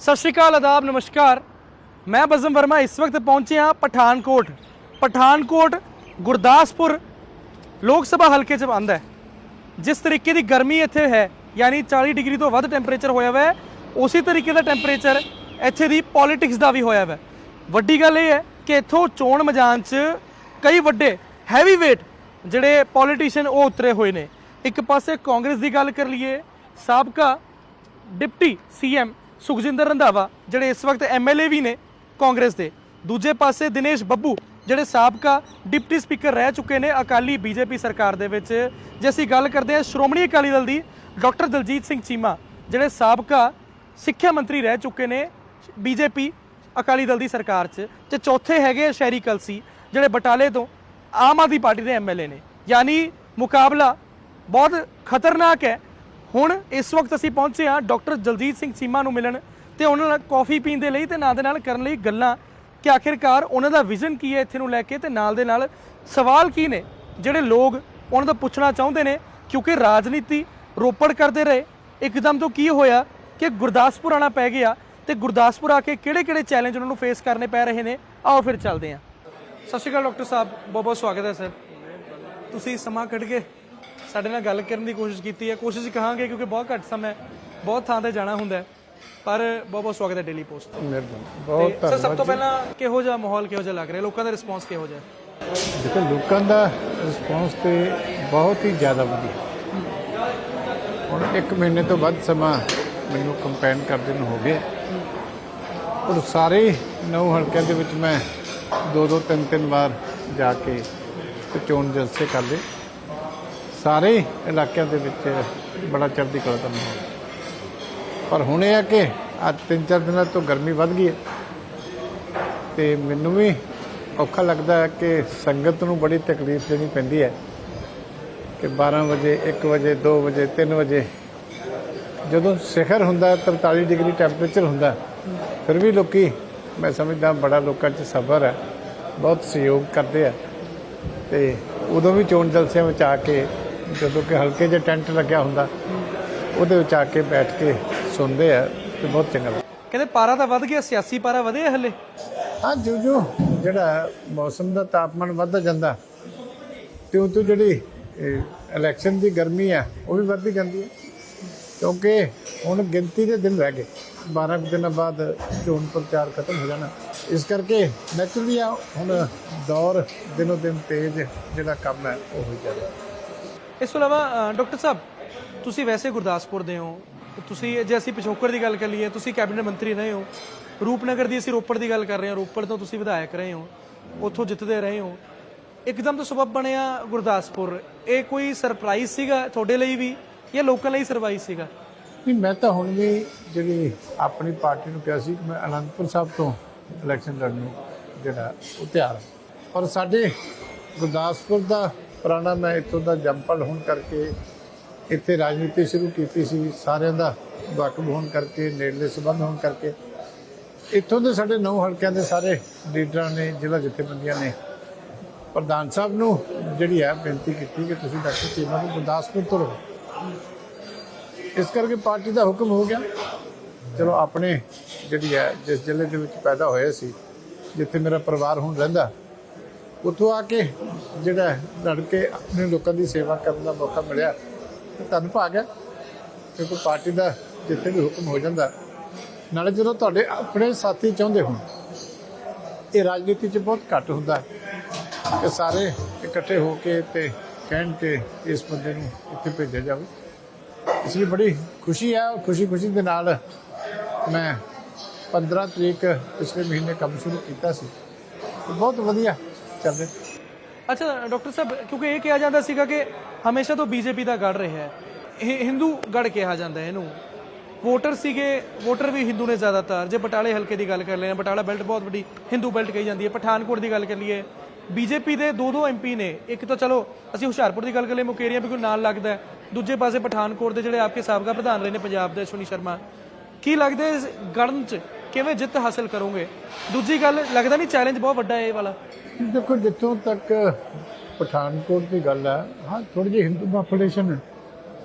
ਸਤਿ ਸ਼੍ਰੀ ਅਕਾਲ, ਆਦਾਬ, ਨਮਸਕਾਰ। ਮੈਂ ਬਜ਼ਮ ਵਰਮਾ, ਇਸ ਵਕਤ ਪਹੁੰਚੇ ਹਾਂ ਪਠਾਨਕੋਟ। ਪਠਾਨਕੋਟ, ਗੁਰਦਾਸਪੁਰ ਲੋਕ ਸਭਾ ਹਲਕੇ 'ਚ ਆਉਂਦਾ ਹੈ। ਜਿਸ ਤਰੀਕੇ ਦੀ ਗਰਮੀ ਇੱਥੇ ਹੈ, ਯਾਨੀ 40 ਡਿਗਰੀ ਤੋਂ ਵੱਧ ਟੈਂਪਰੇਚਰ ਹੋਇਆ ਹੋਇਆ ਹੈ, ਉਸੇ ਤਰੀਕੇ ਦਾ ਟੈਂਪਰੇਚਰ ਇੱਥੇ ਦੀ ਪੋਲਿਟਿਕਸ ਦਾ ਵੀ ਹੋਇਆ ਹੋਇਆ ਵੱਡੀ ਗੱਲ ਇਹ ਹੈ ਕਿ ਇੱਥੋਂ ਚੋਣ ਮੈਦਾਨ 'ਚ ਕਈ ਵੱਡੇ ਹੈਵੀ weight ਜਿਹੜੇ ਪੋਲੀਟੀਸ਼ੀਅਨ ਉਹ ਉਤਰੇ ਹੋਏ ਨੇ। ਇੱਕ ਪਾਸੇ ਕਾਂਗਰਸ ਦੀ ਗੱਲ ਕਰ ਲਈਏ, ਸਾਬਕਾ ਡਿਪਟੀ ਸੀਐਮ ਸੁਖਜਿੰਦਰ ਰੰਧਾਵਾ, ਜਿਹੜੇ ਇਸ ਵਕਤ ਐਮਐਲਏ ਵੀ ਨੇ ਕਾਂਗਰਸ ਦੇ। ਦੂਜੇ ਪਾਸੇ ਦਿਨੇਸ਼ ਬੱਬੂ, ਜਿਹੜੇ ਸਾਬਕਾ ਡਿਪਟੀ ਸਪੀਕਰ ਰਹਿ ਚੁੱਕੇ ਨੇ ਅਕਾਲੀ ਬੀਜੇਪੀ ਸਰਕਾਰ ਦੇ ਵਿੱਚ। ਜੇ ਅਸੀਂ ਗੱਲ ਕਰਦੇ ਹਾਂ ਸ਼੍ਰੋਮਣੀ ਅਕਾਲੀ ਦਲ ਦੀ, ਡਾਕਟਰ ਦਲਜੀਤ ਸਿੰਘ ਚੀਮਾ, ਜਿਹੜੇ ਸਾਬਕਾ ਸਿੱਖਿਆ ਮੰਤਰੀ ਰਹਿ ਚੁੱਕੇ ਨੇ ਬੀਜੇਪੀ ਅਕਾਲੀ ਦਲ ਦੀ ਸਰਕਾਰ 'ਚ। ਤੇ ਚੌਥੇ ਹੈਗੇ ਸ਼ਹਿਰੀ ਕਲਸੀ, ਜਿਹੜੇ ਬਟਾਲੇ ਤੋਂ ਆਮ ਆਦਮੀ ਪਾਰਟੀ ਦੇ ਐਮਐਲਏ ਨੇ। ਯਾਨੀ ਮੁਕਾਬਲਾ ਬਹੁਤ ਖਤਰਨਾਕ ਹੈ। ਹੁਣ ਇਸ ਵਕਤ ਅਸੀਂ ਪਹੁੰਚੇ ਹਾਂ ਡਾਕਟਰ ਜਲਜੀਤ ਸਿੰਘ ਚੀਮਾ ਨੂੰ ਮਿਲਣ ਤੇ ਉਹਨਾਂ ਨਾਲ ਕਾਫੀ ਪੀਣ ਦੇ ਲਈ ਤੇ ਨਾਲ ਦੇ ਨਾਲ ਕਰਨ ਲਈ ਗੱਲਾਂ ਕਿ ਆਖਿਰਕਾਰ ਉਹਨਾਂ ਦਾ ਵਿਜ਼ਨ ਕੀ ਹੈ ਇੱਥੇ ਨੂੰ ਲੈ ਕੇ ਤੇ ਨਾਲ ਦੇ ਨਾਲ ਸਵਾਲ ਕੀ ਨੇ ਜਿਹੜੇ ਲੋਕ ਉਹਨਾਂ ਤੋਂ ਪੁੱਛਣਾ ਚਾਹੁੰਦੇ ਨੇ ਕਿਉਂਕਿ ਰਾਜਨੀਤੀ ਰੋਪੜ ਕਰਦੇ ਰਹੇ। ਇੱਕਦਮ ਤੋਂ ਕੀ ਹੋਇਆ ਕਿ ਗੁਰਦਾਸਪੁਰ ਆਣਾ ਪੈ ਗਿਆ ਤੇ ਗੁਰਦਾਸਪੁਰ ਆ ਕੇ ਕਿਹੜੇ-ਕਿਹੜੇ ਚੈਲੰਜ ਉਹਨਾਂ ਨੂੰ ਫੇਸ ਕਰਨੇ ਪੈ ਰਹੇ ਨੇ? ਆਓ ਫਿਰ ਚੱਲਦੇ ਹਾਂ। ਸਤਿ ਸ਼੍ਰੀ ਅਕਾਲ ਡਾਕਟਰ ਸਾਹਿਬ ਬਹੁਤ ਬਹੁਤ ਸਵਾਗਤ ਹੈ ਸਰ। ਤੁਸੀਂ ਸਮਾਂ ਕੱਢ ਕੇ ਸਾਡੇ ਨਾਲ ਗੱਲ ਕਰਨ ਦੀ ਕੋਸ਼ਿਸ਼ ਕੀਤੀ ਹੈ। ਕੋਸ਼ਿਸ਼ ਕਹਾਂਗੇ ਕਿਉਂਕਿ ਬਹੁਤ ਘੱਟ ਸਮਾਂ ਹੈ ਬਹੁਤ ਥਾਂ ਤੇ ਜਾਣਾ ਹੁੰਦਾ ਹੈ। ਪਰ ਬਹੁਤ ਬਹੁਤ ਸਵਾਗਤ ਹੈ ਡੇਲੀ ਪੋਸਟ ਮਿਹਰਬਾਨੀ। ਬਹੁਤ ਤੇ ਸਰ ਸਭ ਤੋਂ ਪਹਿਲਾਂ ਕਿਹੋ ਜਿਹਾ ਮਾਹੌਲ ਕਿਹੋ ਜਿਹਾ ਲੱਗ ਰਿਹਾ? ਲੋਕਾਂ ਦਾ ਰਿਸਪੌਂਸ ਕਿਹੋ ਜਿਹਾ? ਹੈ? ਦੇਖੋ ਲੋਕਾਂ ਦਾ ਰਿਸਪੌਂਸ ਤੇ ਬਹੁਤ ਹੀ ਜ਼ਿਆਦਾ ਵਧੀਆ। ਹੁਣ 1 ਮਹੀਨੇ ਤੋਂ ਵੱਧ ਸਮਾਂ ਮੈਨੂੰ ਕੰਪੇਨ ਕਰਦੇ ਨੂੰ ਹੋ ਗਿਆ। ਔਰ ਸਾਰੇ ਨੌ ਹਲਕਿਆਂ ਦੇ ਵਿੱਚ ਮੈਂ ਦੋ ਦੋ ਤਿੰਨ ਤਿੰਨ ਵਾਰ ਜਾ ਕੇ ਤੇ ਚੋਣ ਜਲਸੇ ਕਰ ਲਏ। ਸਾਰੇ ਇਲਾਕਿਆਂ ਦੇ ਵਿੱਚ ਬੜਾ ਚੜ੍ਹਦੀ ਕਲਾ ਦਾ ਮਾਹੌਲ ਪਰ ਹੁਣ ਇਹ ਆ ਕਿ ਅੱਜ ਤਿੰਨ ਚਾਰ ਦਿਨਾਂ ਤੋਂ ਗਰਮੀ ਵੱਧ ਗਈ ਹੈ। ਤੇ ਮੈਨੂੰ ਵੀ ਔਖਾ ਲੱਗਦਾ ਹੈ ਕਿ ਸੰਗਤ ਨੂੰ ਬੜੀ ਤਕਲੀਫ ਦੇਣੀ ਪੈਂਦੀ ਹੈ ਕਿ 12 ਵਜੇ 1 ਵਜੇ 2 ਵਜੇ 3 ਵਜੇ ਜਦੋਂ ਸਿਖਰ ਹੁੰਦਾ 43 ਡਿਗਰੀ ਟੈਂਪਰੇਚਰ ਹੁੰਦਾ ਫਿਰ ਵੀ ਲੋਕੀ, ਮੈਂ ਸਮਝਦਾ ਬੜਾ ਲੋਕਾਂ 'ਚ ਸਬਰ ਹੈ, ਬਹੁਤ ਸਹਿਯੋਗ ਕਰਦੇ ਆ। ਤੇ ਉਦੋਂ ਵੀ ਚੋਣ ਜਲਸਿਆਂ ਵਿੱਚ ਆ ਕੇ ਜਦੋਂ ਕਿ ਹਲਕੇ ਜਿਹੇ ਟੈਂਟ ਲੱਗਿਆ ਹੁੰਦਾ ਉਹਦੇ ਵਿੱਚ ਆ ਕੇ ਬੈਠ ਕੇ ਸੁਣਦੇ ਆ ਤੇ ਬਹੁਤ ਚੰਗਾ ਲੱਗਦਾ। ਕਹਿੰਦੇ ਪਾਰਾ ਤਾਂ ਵੱਧ ਗਿਆ ਸਿਆਸੀ ਪਾਰਾ ਵਧਿਆ ਹਲੇ? ਹਾਂ ਜੋ ਜੋ ਜਿਹੜਾ ਮੌਸਮ ਦਾ ਤਾਪਮਾਨ ਵੱਧਦਾ ਜਾਂਦਾ ਤਿਉਂ ਤਿਉਂ ਜਿਹੜੀ ਇਲੈਕਸ਼ਨ ਦੀ ਗਰਮੀ ਆ ਉਹ ਵੀ ਵੱਧਦੀ ਜਾਂਦੀ ਹੈ ਕਿਉਂਕਿ ਹੁਣ ਗਿਣਤੀ ਦੇ ਦਿਨ ਰਹਿ ਗਏ 12 ਕੁ ਦਿਨਾਂ ਬਾਅਦ ਚੋਣ ਪ੍ਰਚਾਰ ਖਤਮ ਹੋ ਜਾਣਾ। ਇਸ ਕਰਕੇ ਨੈਚੁਰਲੀ ਆ ਹੁਣ ਦੌਰ ਦਿਨੋ ਦਿਨ ਤੇਜ਼ ਜਿਹੜਾ ਕੰਮ ਹੈ ਉਹ ਹੋ ਜਾਣਾ ਇਸ ਤੋਂ ਇਲਾਵਾ ਡਾਕਟਰ ਸਾਹਿਬ, ਤੁਸੀਂ ਵੈਸੇ ਗੁਰਦਾਸਪੁਰ ਦੇ ਹੋ। ਤੁਸੀਂ ਜੇ ਅਸੀਂ ਪਿਛੋਕੜ ਦੀ ਗੱਲ ਕਰ ਲਈਏ, ਤੁਸੀਂ ਕੈਬਨਿਟ ਮੰਤਰੀ ਰਹੇ ਹੋ। ਰੂਪਨਗਰ ਦੀ ਅਸੀਂ ਰੋਪੜ ਦੀ ਗੱਲ ਕਰ ਰਹੇ ਹਾਂ। ਰੋਪੜ ਤੋਂ ਤੁਸੀਂ ਵਿਧਾਇਕ ਰਹੇ ਹੋ। ਉੱਥੋਂ ਜਿੱਤਦੇ ਰਹੇ ਹੋ। ਇੱਕਦਮ ਤੋਂ ਸਬਬ ਬਣਿਆ ਗੁਰਦਾਸਪੁਰ। ਇਹ ਕੋਈ ਸਰਪ੍ਰਾਈਜ਼ ਸੀਗਾ ਤੁਹਾਡੇ ਲਈ ਵੀ, ਜਾਂ ਲੋਕਾਂ ਲਈ ਸਰਪ੍ਰਾਈਜ਼ ਸੀਗਾ? ਨਹੀਂ, ਮੈਂ ਤਾਂ ਹੁਣ ਵੀ ਜਿਹੜੀ ਆਪਣੀ ਪਾਰਟੀ ਨੂੰ ਕਿਹਾ ਸੀ ਕਿ ਮੈਂ ਅਨੰਦਪੁਰ ਸਾਹਿਬ ਤੋਂ ਇਲੈਕਸ਼ਨ ਲੜਨ ਨੂੰ ਜਿਹੜਾ ਉਹ ਤਿਆਰ ਹਾਂ। ਪਰ ਸਾਡੇ ਗੁਰਦਾਸਪੁਰ ਦਾ ਪੁਰਾਣਾ ਮੈਂ ਇੱਥੋਂ ਦਾ ਜੰਪਲ ਹੋਣ ਕਰਕੇ ਇੱਥੇ ਰਾਜਨੀਤੀ ਸ਼ੁਰੂ ਕੀਤੀ ਸੀ, ਸਾਰਿਆਂ ਦਾ ਵਾਕਬ ਹੋਣ ਕਰਕੇ, ਨੇੜਲੇ ਸੰਬੰਧ ਹੋਣ ਕਰਕੇ। ਇੱਥੋਂ ਦੇ ਸਾਡੇ ਨੌ ਹਲਕਿਆਂ ਦੇ ਸਾਰੇ ਲੀਡਰਾਂ ਨੇ, ਜ਼ਿਲ੍ਹਾ ਜਥੇਬੰਦੀਆਂ ਨੇ। ਪ੍ਰਧਾਨ ਸਾਹਿਬ ਨੂੰ ਜਿਹੜੀ ਹੈ ਬੇਨਤੀ ਕੀਤੀ ਕਿ ਤੁਸੀਂ ਡਾਕਟਰ ਚੀਮਾ ਨੂੰ ਗੁਰਦਾਸਪੁਰ ਤੋਂ ਲਓ ਇਸ ਕਰਕੇ ਪਾਰਟੀ ਦਾ ਹੁਕਮ ਹੋ ਗਿਆ। ਚਲੋ ਆਪਣੇ ਜਿਹੜੀ ਹੈ, ਜਿਸ ਜ਼ਿਲ੍ਹੇ ਦੇ ਵਿੱਚ ਪੈਦਾ ਹੋਇਆ ਸੀ, ਜਿੱਥੇ ਮੇਰਾ ਪਰਿਵਾਰ ਹੁਣ ਰਹਿੰਦਾ ਉੱਥੋਂ ਆ ਕੇ ਜਿਹੜਾ ਹੈ, ਲੜ ਕੇ ਆਪਣੇ ਲੋਕਾਂ ਦੀ ਸੇਵਾ ਕਰਨ ਦਾ ਮੌਕਾ ਮਿਲਿਆ। ਤੇ ਧੰਨ ਭਾਗ ਹੈ। ਕਿਉਂਕਿ ਪਾਰਟੀ ਦਾ ਜਿੱਥੇ ਵੀ ਹੁਕਮ ਹੋ ਜਾਂਦਾ ਨਾਲੇ ਜਦੋਂ ਤੁਹਾਡੇ ਆਪਣੇ ਸਾਥੀ ਚਾਹੁੰਦੇ ਹੋਣ ਇਹ ਰਾਜਨੀਤੀ 'ਚ ਬਹੁਤ ਘੱਟ ਹੁੰਦਾ ਕਿ ਸਾਰੇ ਇਕੱਠੇ ਹੋ ਕੇ ਤੇ ਕਹਿਣ ਕਿ ਇਸ ਬੰਦੇ ਨੂੰ ਇੱਥੇ ਭੇਜਿਆ ਜਾਵੇ। ਇਸ ਲਈ ਬੜੀ ਖੁਸ਼ੀ ਹੈ ਖੁਸ਼ੀ ਖੁਸ਼ੀ ਦੇ ਨਾਲ ਮੈਂ 15 ਤਰੀਕ ਪਿਛਲੇ ਮਹੀਨੇ ਕੰਮ ਸ਼ੁਰੂ ਕੀਤਾ ਸੀ। ਬਹੁਤ ਵਧੀਆ ਚੱਲ ਅੱਛਾ, ਡਾਕਟਰ ਸਾਹਿਬ, ਕਿਉਂਕਿ ਇਹ ਕਿਹਾ ਜਾਂਦਾ ਸੀਗਾ ਕਿ ਹਮੇਸ਼ਾ ਤੋਂ ਬੀਜੇਪੀ ਦਾ ਗੜ ਰਿਹਾ ਹੈ। ਇਹ ਹਿੰਦੂ ਗੜ ਕਿਹਾ ਜਾਂਦਾ ਹੈ ਇਹਨੂੰ। ਵੋਟਰ ਸੀਗੇ, ਵੋਟਰ ਵੀ ਹਿੰਦੂ ਨੇ ਜ਼ਿਆਦਾਤਰ। ਜੇ ਬਟਾਲੇ ਹਲਕੇ ਦੀ ਗੱਲ ਕਰ ਲੈਣਾ ਬਟਾਲਾ ਬੈਲਟ ਬਹੁਤ ਵੱਡੀ ਹਿੰਦੂ ਬੈਲਟ ਕਹੀ ਜਾਂਦੀ ਹੈ। ਪਠਾਨਕੋਟ ਦੀ ਗੱਲ ਕਰ ਲਈਏ, ਬੀਜੇਪੀ ਦੇ ਦੋ ਦੋ ਐਮਪੀ ਨੇ। ਇੱਕ ਤਾਂ ਚਲੋ, ਅਸੀਂ ਹੁਸ਼ਿਆਰਪੁਰ ਦੀ ਗੱਲ ਕਰ ਲਈਏ, ਮੁਕੇਰੀਆਂ ਵੀ ਨਾਲ ਲੱਗਦਾ ਦੂਜੇ ਪਾਸੇ ਪਠਾਨਕੋਟ ਦੇ ਜਿਹੜੇ ਆਪਕੇ ਸਾਬਕਾ ਪ੍ਰਧਾਨ ਰਹੇ ਨੇ ਪੰਜਾਬ ਦੇ ਅਸ਼ਵਨੀ ਸ਼ਰਮਾ। ਕੀ ਲੱਗਦਾ ਇਸ ਗੜਨ ਚ ਕਿਵੇਂ ਜਿੱਤ ਹਾਸਲ ਕਰੋਗੇ? ਦੂਜੀ ਗੱਲ, ਲੱਗਦਾ ਨਹੀਂ ਚੈਲੰਜ ਬਹੁਤ ਵੱਡਾ ਹੈ ਇਹ ਵਾਲਾ। ਦੇਖੋ ਜਿੱਥੋਂ ਤੱਕ ਪਠਾਨਕੋਟ ਦੀ ਗੱਲ ਹੈ, ਹਾਂ ਥੋੜੀ ਜਿਹੀ ਹਿੰਦੂ ਪਾਪੂਲੇਸ਼ਨ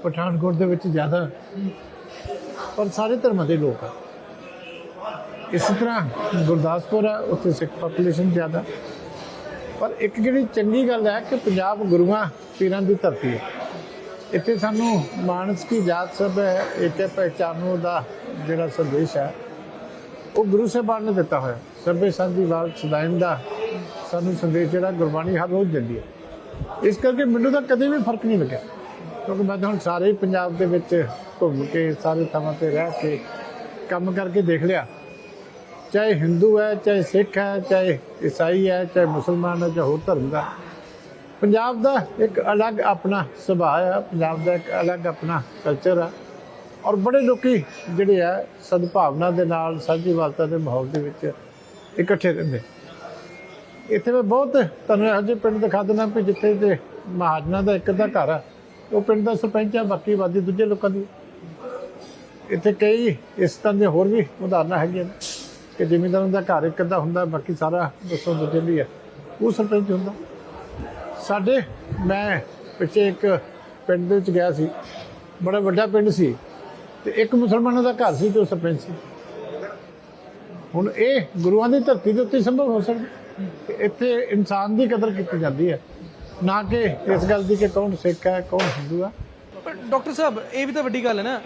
ਪਠਾਨਕੋਟ ਦੇ ਵਿੱਚ ਜ਼ਿਆਦਾ, ਪਰ ਸਾਰੇ ਧਰਮਾਂ ਦੇ ਲੋਕ ਆ। ਇਸ ਤਰ੍ਹਾਂ ਗੁਰਦਾਸਪੁਰ ਹੈ, ਉੱਥੇ ਸਿੱਖ ਪਾਪੂਲੇਸ਼ਨ ਜ਼ਿਆਦਾ। ਪਰ ਇੱਕ ਜਿਹੜੀ ਚੰਗੀ ਗੱਲ ਹੈ ਕਿ ਪੰਜਾਬ ਗੁਰੂਆਂ, ਪੀਰਾਂ ਦੀ ਧਰਤੀ ਹੈ। ਇੱਥੇ ਸਾਨੂੰ ਮਾਨਸ ਕੀ ਜਾਤ ਸਭ ਹੈ, ਇੱਥੇ ਪਹਿਚਾਨੋ ਦਾ ਜਿਹੜਾ ਸੰਦੇਸ਼ ਹੈ, ਉਹ ਗੁਰੂ ਸਾਹਿਬਾਨ ਨੇ ਦਿੱਤਾ ਹੋਇਆ। ਸਭੇ ਸੰਧੀ ਵਾਲ ਸਦਾਇਨ ਦਾ ਸਾਨੂੰ ਸੰਦੇਸ਼ ਜਿਹੜਾ ਗੁਰਬਾਣੀ ਹਰ ਰੋਜ਼ ਦਿੰਦੀ ਹੈ। ਇਸ ਕਰਕੇ ਮੈਨੂੰ ਤਾਂ ਕਦੇ ਵੀ ਫ਼ਰਕ ਨਹੀਂ ਲੱਗਿਆ। ਕਿਉਂਕਿ ਮੈਂ ਤਾਂ ਹੁਣ ਸਾਰੇ ਪੰਜਾਬ ਦੇ ਵਿੱਚ ਘੁੰਮ ਕੇ, ਸਾਰੇ ਥਾਵਾਂ ਤੇ ਰਹਿ ਕੇ ਕੰਮ ਕਰਕੇ ਦੇਖ ਲਿਆ। ਚਾਹੇ ਹਿੰਦੂ ਹੈ, ਚਾਹੇ ਸਿੱਖ ਹੈ, ਚਾਹੇ ਈਸਾਈ ਹੈ, ਚਾਹੇ ਮੁਸਲਮਾਨ ਹੈ, ਚਾਹੇ ਹੋਰ ਧਰਮ ਦਾ। ਪੰਜਾਬ ਦਾ ਇੱਕ ਅਲੱਗ ਆਪਣਾ ਸੁਭਾਅ ਹੈ ਪੰਜਾਬ ਦਾ ਇੱਕ ਅਲੱਗ ਆਪਣਾ ਕਲਚਰ ਹੈ ਔਰ ਬੜੇ ਲੋਕੀ ਜਿਹੜੇ ਆ, ਸਦਭਾਵਨਾ ਦੇ ਨਾਲ, ਸਾਂਝੀ ਵਾਲਤਾ ਦੇ ਮਾਹੌਲ ਦੇ ਵਿੱਚ ਇਕੱਠੇ ਰਹਿੰਦੇ। ਇੱਥੇ ਮੈਂ ਬਹੁਤ ਤੁਹਾਨੂੰ ਇਹੋ ਜਿਹੇ ਪਿੰਡ ਦਿਖਾ ਦਿੰਦਾ ਵੀ ਜਿੱਥੇ ਤੇ ਮਹਾਜਨਾਂ ਦਾ ਇੱਕ ਦਾ ਘਰ ਆ। ਉਹ ਪਿੰਡ ਦਾ ਸਰਪੰਚ ਆ, ਬਾਕੀ ਆਬਾਦੀ ਦੂਜੇ ਲੋਕਾਂ ਦੀ। ਇੱਥੇ ਕਈ ਇਸ ਤਰ੍ਹਾਂ ਦੇ ਹੋਰ ਵੀ ਉਦਾਹਰਨਾਂ ਹੈਗੀਆਂ ਨੇ ਕਿ ਜ਼ਿਮੀਂਦਾਰਾਂ ਦਾ ਘਰ ਇੱਕ ਅੱਧਾ ਹੁੰਦਾ, ਬਾਕੀ ਸਾਰਾ ਦੱਸੋ ਦੂਜੇ ਲਈ ਆ। ਉਹ ਸਰਪੰਚ ਹੁੰਦਾ। ਸਾਡੇ, ਮੈਂ ਪਿੱਛੇ ਇੱਕ ਪਿੰਡ ਦੇ ਵਿੱਚ ਗਿਆ ਸੀ। ਬੜਾ ਵੱਡਾ ਪਿੰਡ ਸੀ। ਤੇ ਇੱਕ ਮੁਸਲਮਾਨਾਂ ਦਾ ਘਰ ਸੀ ਤੇ ਉਹ ਸਰਪੰਚ ਸੀ। ਹੁਣ ਇਹ ਗੁਰੂਆਂ ਦੀ ਧਰਤੀ ਦੇ ਉੱਤੇ ਸੰਭਵ ਹੋ ਸਕਦਾ ਇੱਥੇ ਇਨਸਾਨ ਦੀ ਕਦਰ ਕੀਤੀ ਜਾਂਦੀ ਹੈ। ਨਾ ਕਿ ਇਸ ਗੱਲ ਦੀ ਕਿ ਕੌਣ ਸਿੱਖ ਹੈ, ਕੌਣ ਹਿੰਦੂ ਹੈ। ਡਾਕਟਰ ਸਾਹਿਬ, ਇਹ ਵੀ ਤਾਂ ਵੱਡੀ ਗੱਲ ਹੈ ਨਾ।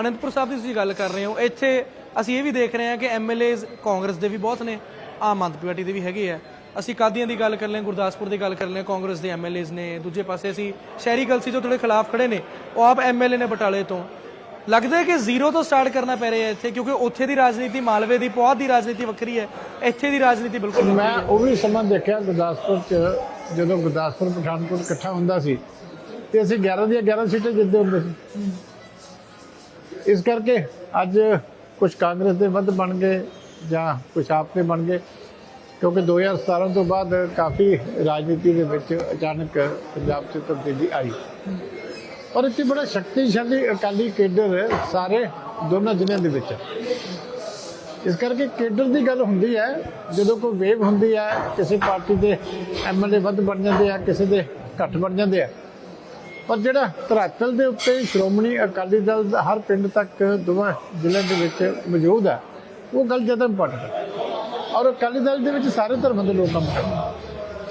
ਅਨੰਦਪੁਰ ਸਾਹਿਬ ਦੀ ਤੁਸੀਂ ਗੱਲ ਕਰ ਰਹੇ ਹੋ। ਇੱਥੇ ਅਸੀਂ ਇਹ ਵੀ ਦੇਖ ਰਹੇ ਹਾਂ ਕਿ ਐਮਐਲਏਜ਼ ਕਾਂਗਰਸ ਦੇ ਵੀ ਬਹੁਤ ਨੇ। ਆਮ ਆਦਮੀ ਪਾਰਟੀ ਦੇ ਵੀ ਹੈਗੇ ਆ। ਅਸੀਂ ਕਾਦੀਆਂ ਦੀ ਗੱਲ ਕਰ ਲੈ ਗੁਰਦਾਸਪੁਰ ਦੀ ਗੱਲ ਕਰ ਲੈ ਕਾਂਗਰਸ ਦੇ ਐਮਐਲਏਜ਼ ਨੇ। ਦੂਜੇ ਪਾਸੇ ਅਸੀਂ ਸ਼ਹਿਰੀ ਕਲਸੀ ਤੋਂ ਥੋੜੇ ਖਿਲਾਫ ਖੜੇ ਨੇ। ਉਹ ਆਪ ਐਮਐਲਏ ਨੇ ਬਟਾਲੇ ਤੋਂ। ਲੱਗਦਾ ਹੈ ਕਿ ਜ਼ੀਰੋ ਤੋਂ ਸਟਾਰਟ ਕਰਨਾ ਪੈ ਰਿਹਾ ਇੱਥੇ ਕਿਉਂਕਿ ਉੱਥੇ ਦੀ ਰਾਜਨੀਤੀ ਮਾਲਵੇ ਦੀ ਪੌਦ ਦੀ ਰਾਜਨੀਤੀ ਵੱਖਰੀ ਹੈ। ਇੱਥੇ ਦੀ ਰਾਜਨੀਤੀ ਬਿਲਕੁਲ ਮੈਂ ਉਹ ਵੀ ਸਮਾਂ ਦੇਖਿਆ ਗੁਰਦਾਸਪੁਰ ਚ ਜਦੋਂ ਗੁਰਦਾਸਪੁਰ ਪਠਾਨਕੋਟ ਇਕੱਠਾ ਹੁੰਦਾ ਸੀ ਤੇ ਅਸੀਂ 11 ਦੀਆਂ 11 ਸੀਟਾਂ ਜਿੱਤਦੇ ਹੁੰਦੇ ਸੀ। ਇਸ ਕਰਕੇ ਅੱਜ ਕੁਝ ਕਾਂਗਰਸ ਦੇ ਵੱਧ ਬਣ ਗਏ ਜਾਂ ਕੁਝ ਆਪ ਦੇ ਬਣ ਗਏ ਕਿਉਂਕਿ 2017 ਤੋਂ ਬਾਅਦ ਕਾਫੀ ਰਾਜਨੀਤੀ ਦੇ ਵਿੱਚ ਅਚਾਨਕ ਪੰਜਾਬ 'ਚ ਤਬਦੀਲੀ ਆਈ। ਔਰ ਇੱਥੇ ਬੜਾ ਸ਼ਕਤੀਸ਼ਾਲੀ ਅਕਾਲੀ ਕੇਡਰ ਸਾਰੇ ਦੋਨਾਂ ਜ਼ਿਲ੍ਹਿਆਂ ਦੇ ਵਿੱਚ। ਇਸ ਕਰਕੇ ਕੇਡਰ ਦੀ ਗੱਲ ਹੁੰਦੀ ਹੈ, ਜਦੋਂ ਕੋਈ ਵੇਵ ਹੁੰਦੀ ਹੈ, ਕਿਸੇ ਪਾਰਟੀ ਦੇ ਐਮਐਲਏ ਵੱਧ ਬਣ ਜਾਂਦੇ ਆ, ਕਿਸੇ ਦੇ ਘੱਟ ਬਣ ਜਾਂਦੇ ਆ। ਪਰ ਜਿਹੜਾ ਧਰਾਤਲ ਦੇ ਉੱਤੇ ਸ਼੍ਰੋਮਣੀ ਅਕਾਲੀ ਦਲ ਦਾ ਹਰ ਪਿੰਡ ਤੱਕ ਦੋਵਾਂ ਜ਼ਿਲ੍ਹਿਆਂ ਦੇ ਵਿੱਚ ਮੌਜੂਦ ਹੈ ਉਹ ਗੱਲ ਜ਼ਿਆਦਾ ਇੰਪੋਰਟੈਂਟ ਹੈ ਔਰ ਅਕਾਲੀ ਦਲ ਦੇ ਵਿੱਚ ਸਾਰੇ ਧਰਮਾਂ ਦੇ ਲੋਕ ਕੰਮ ਕਰਦੇ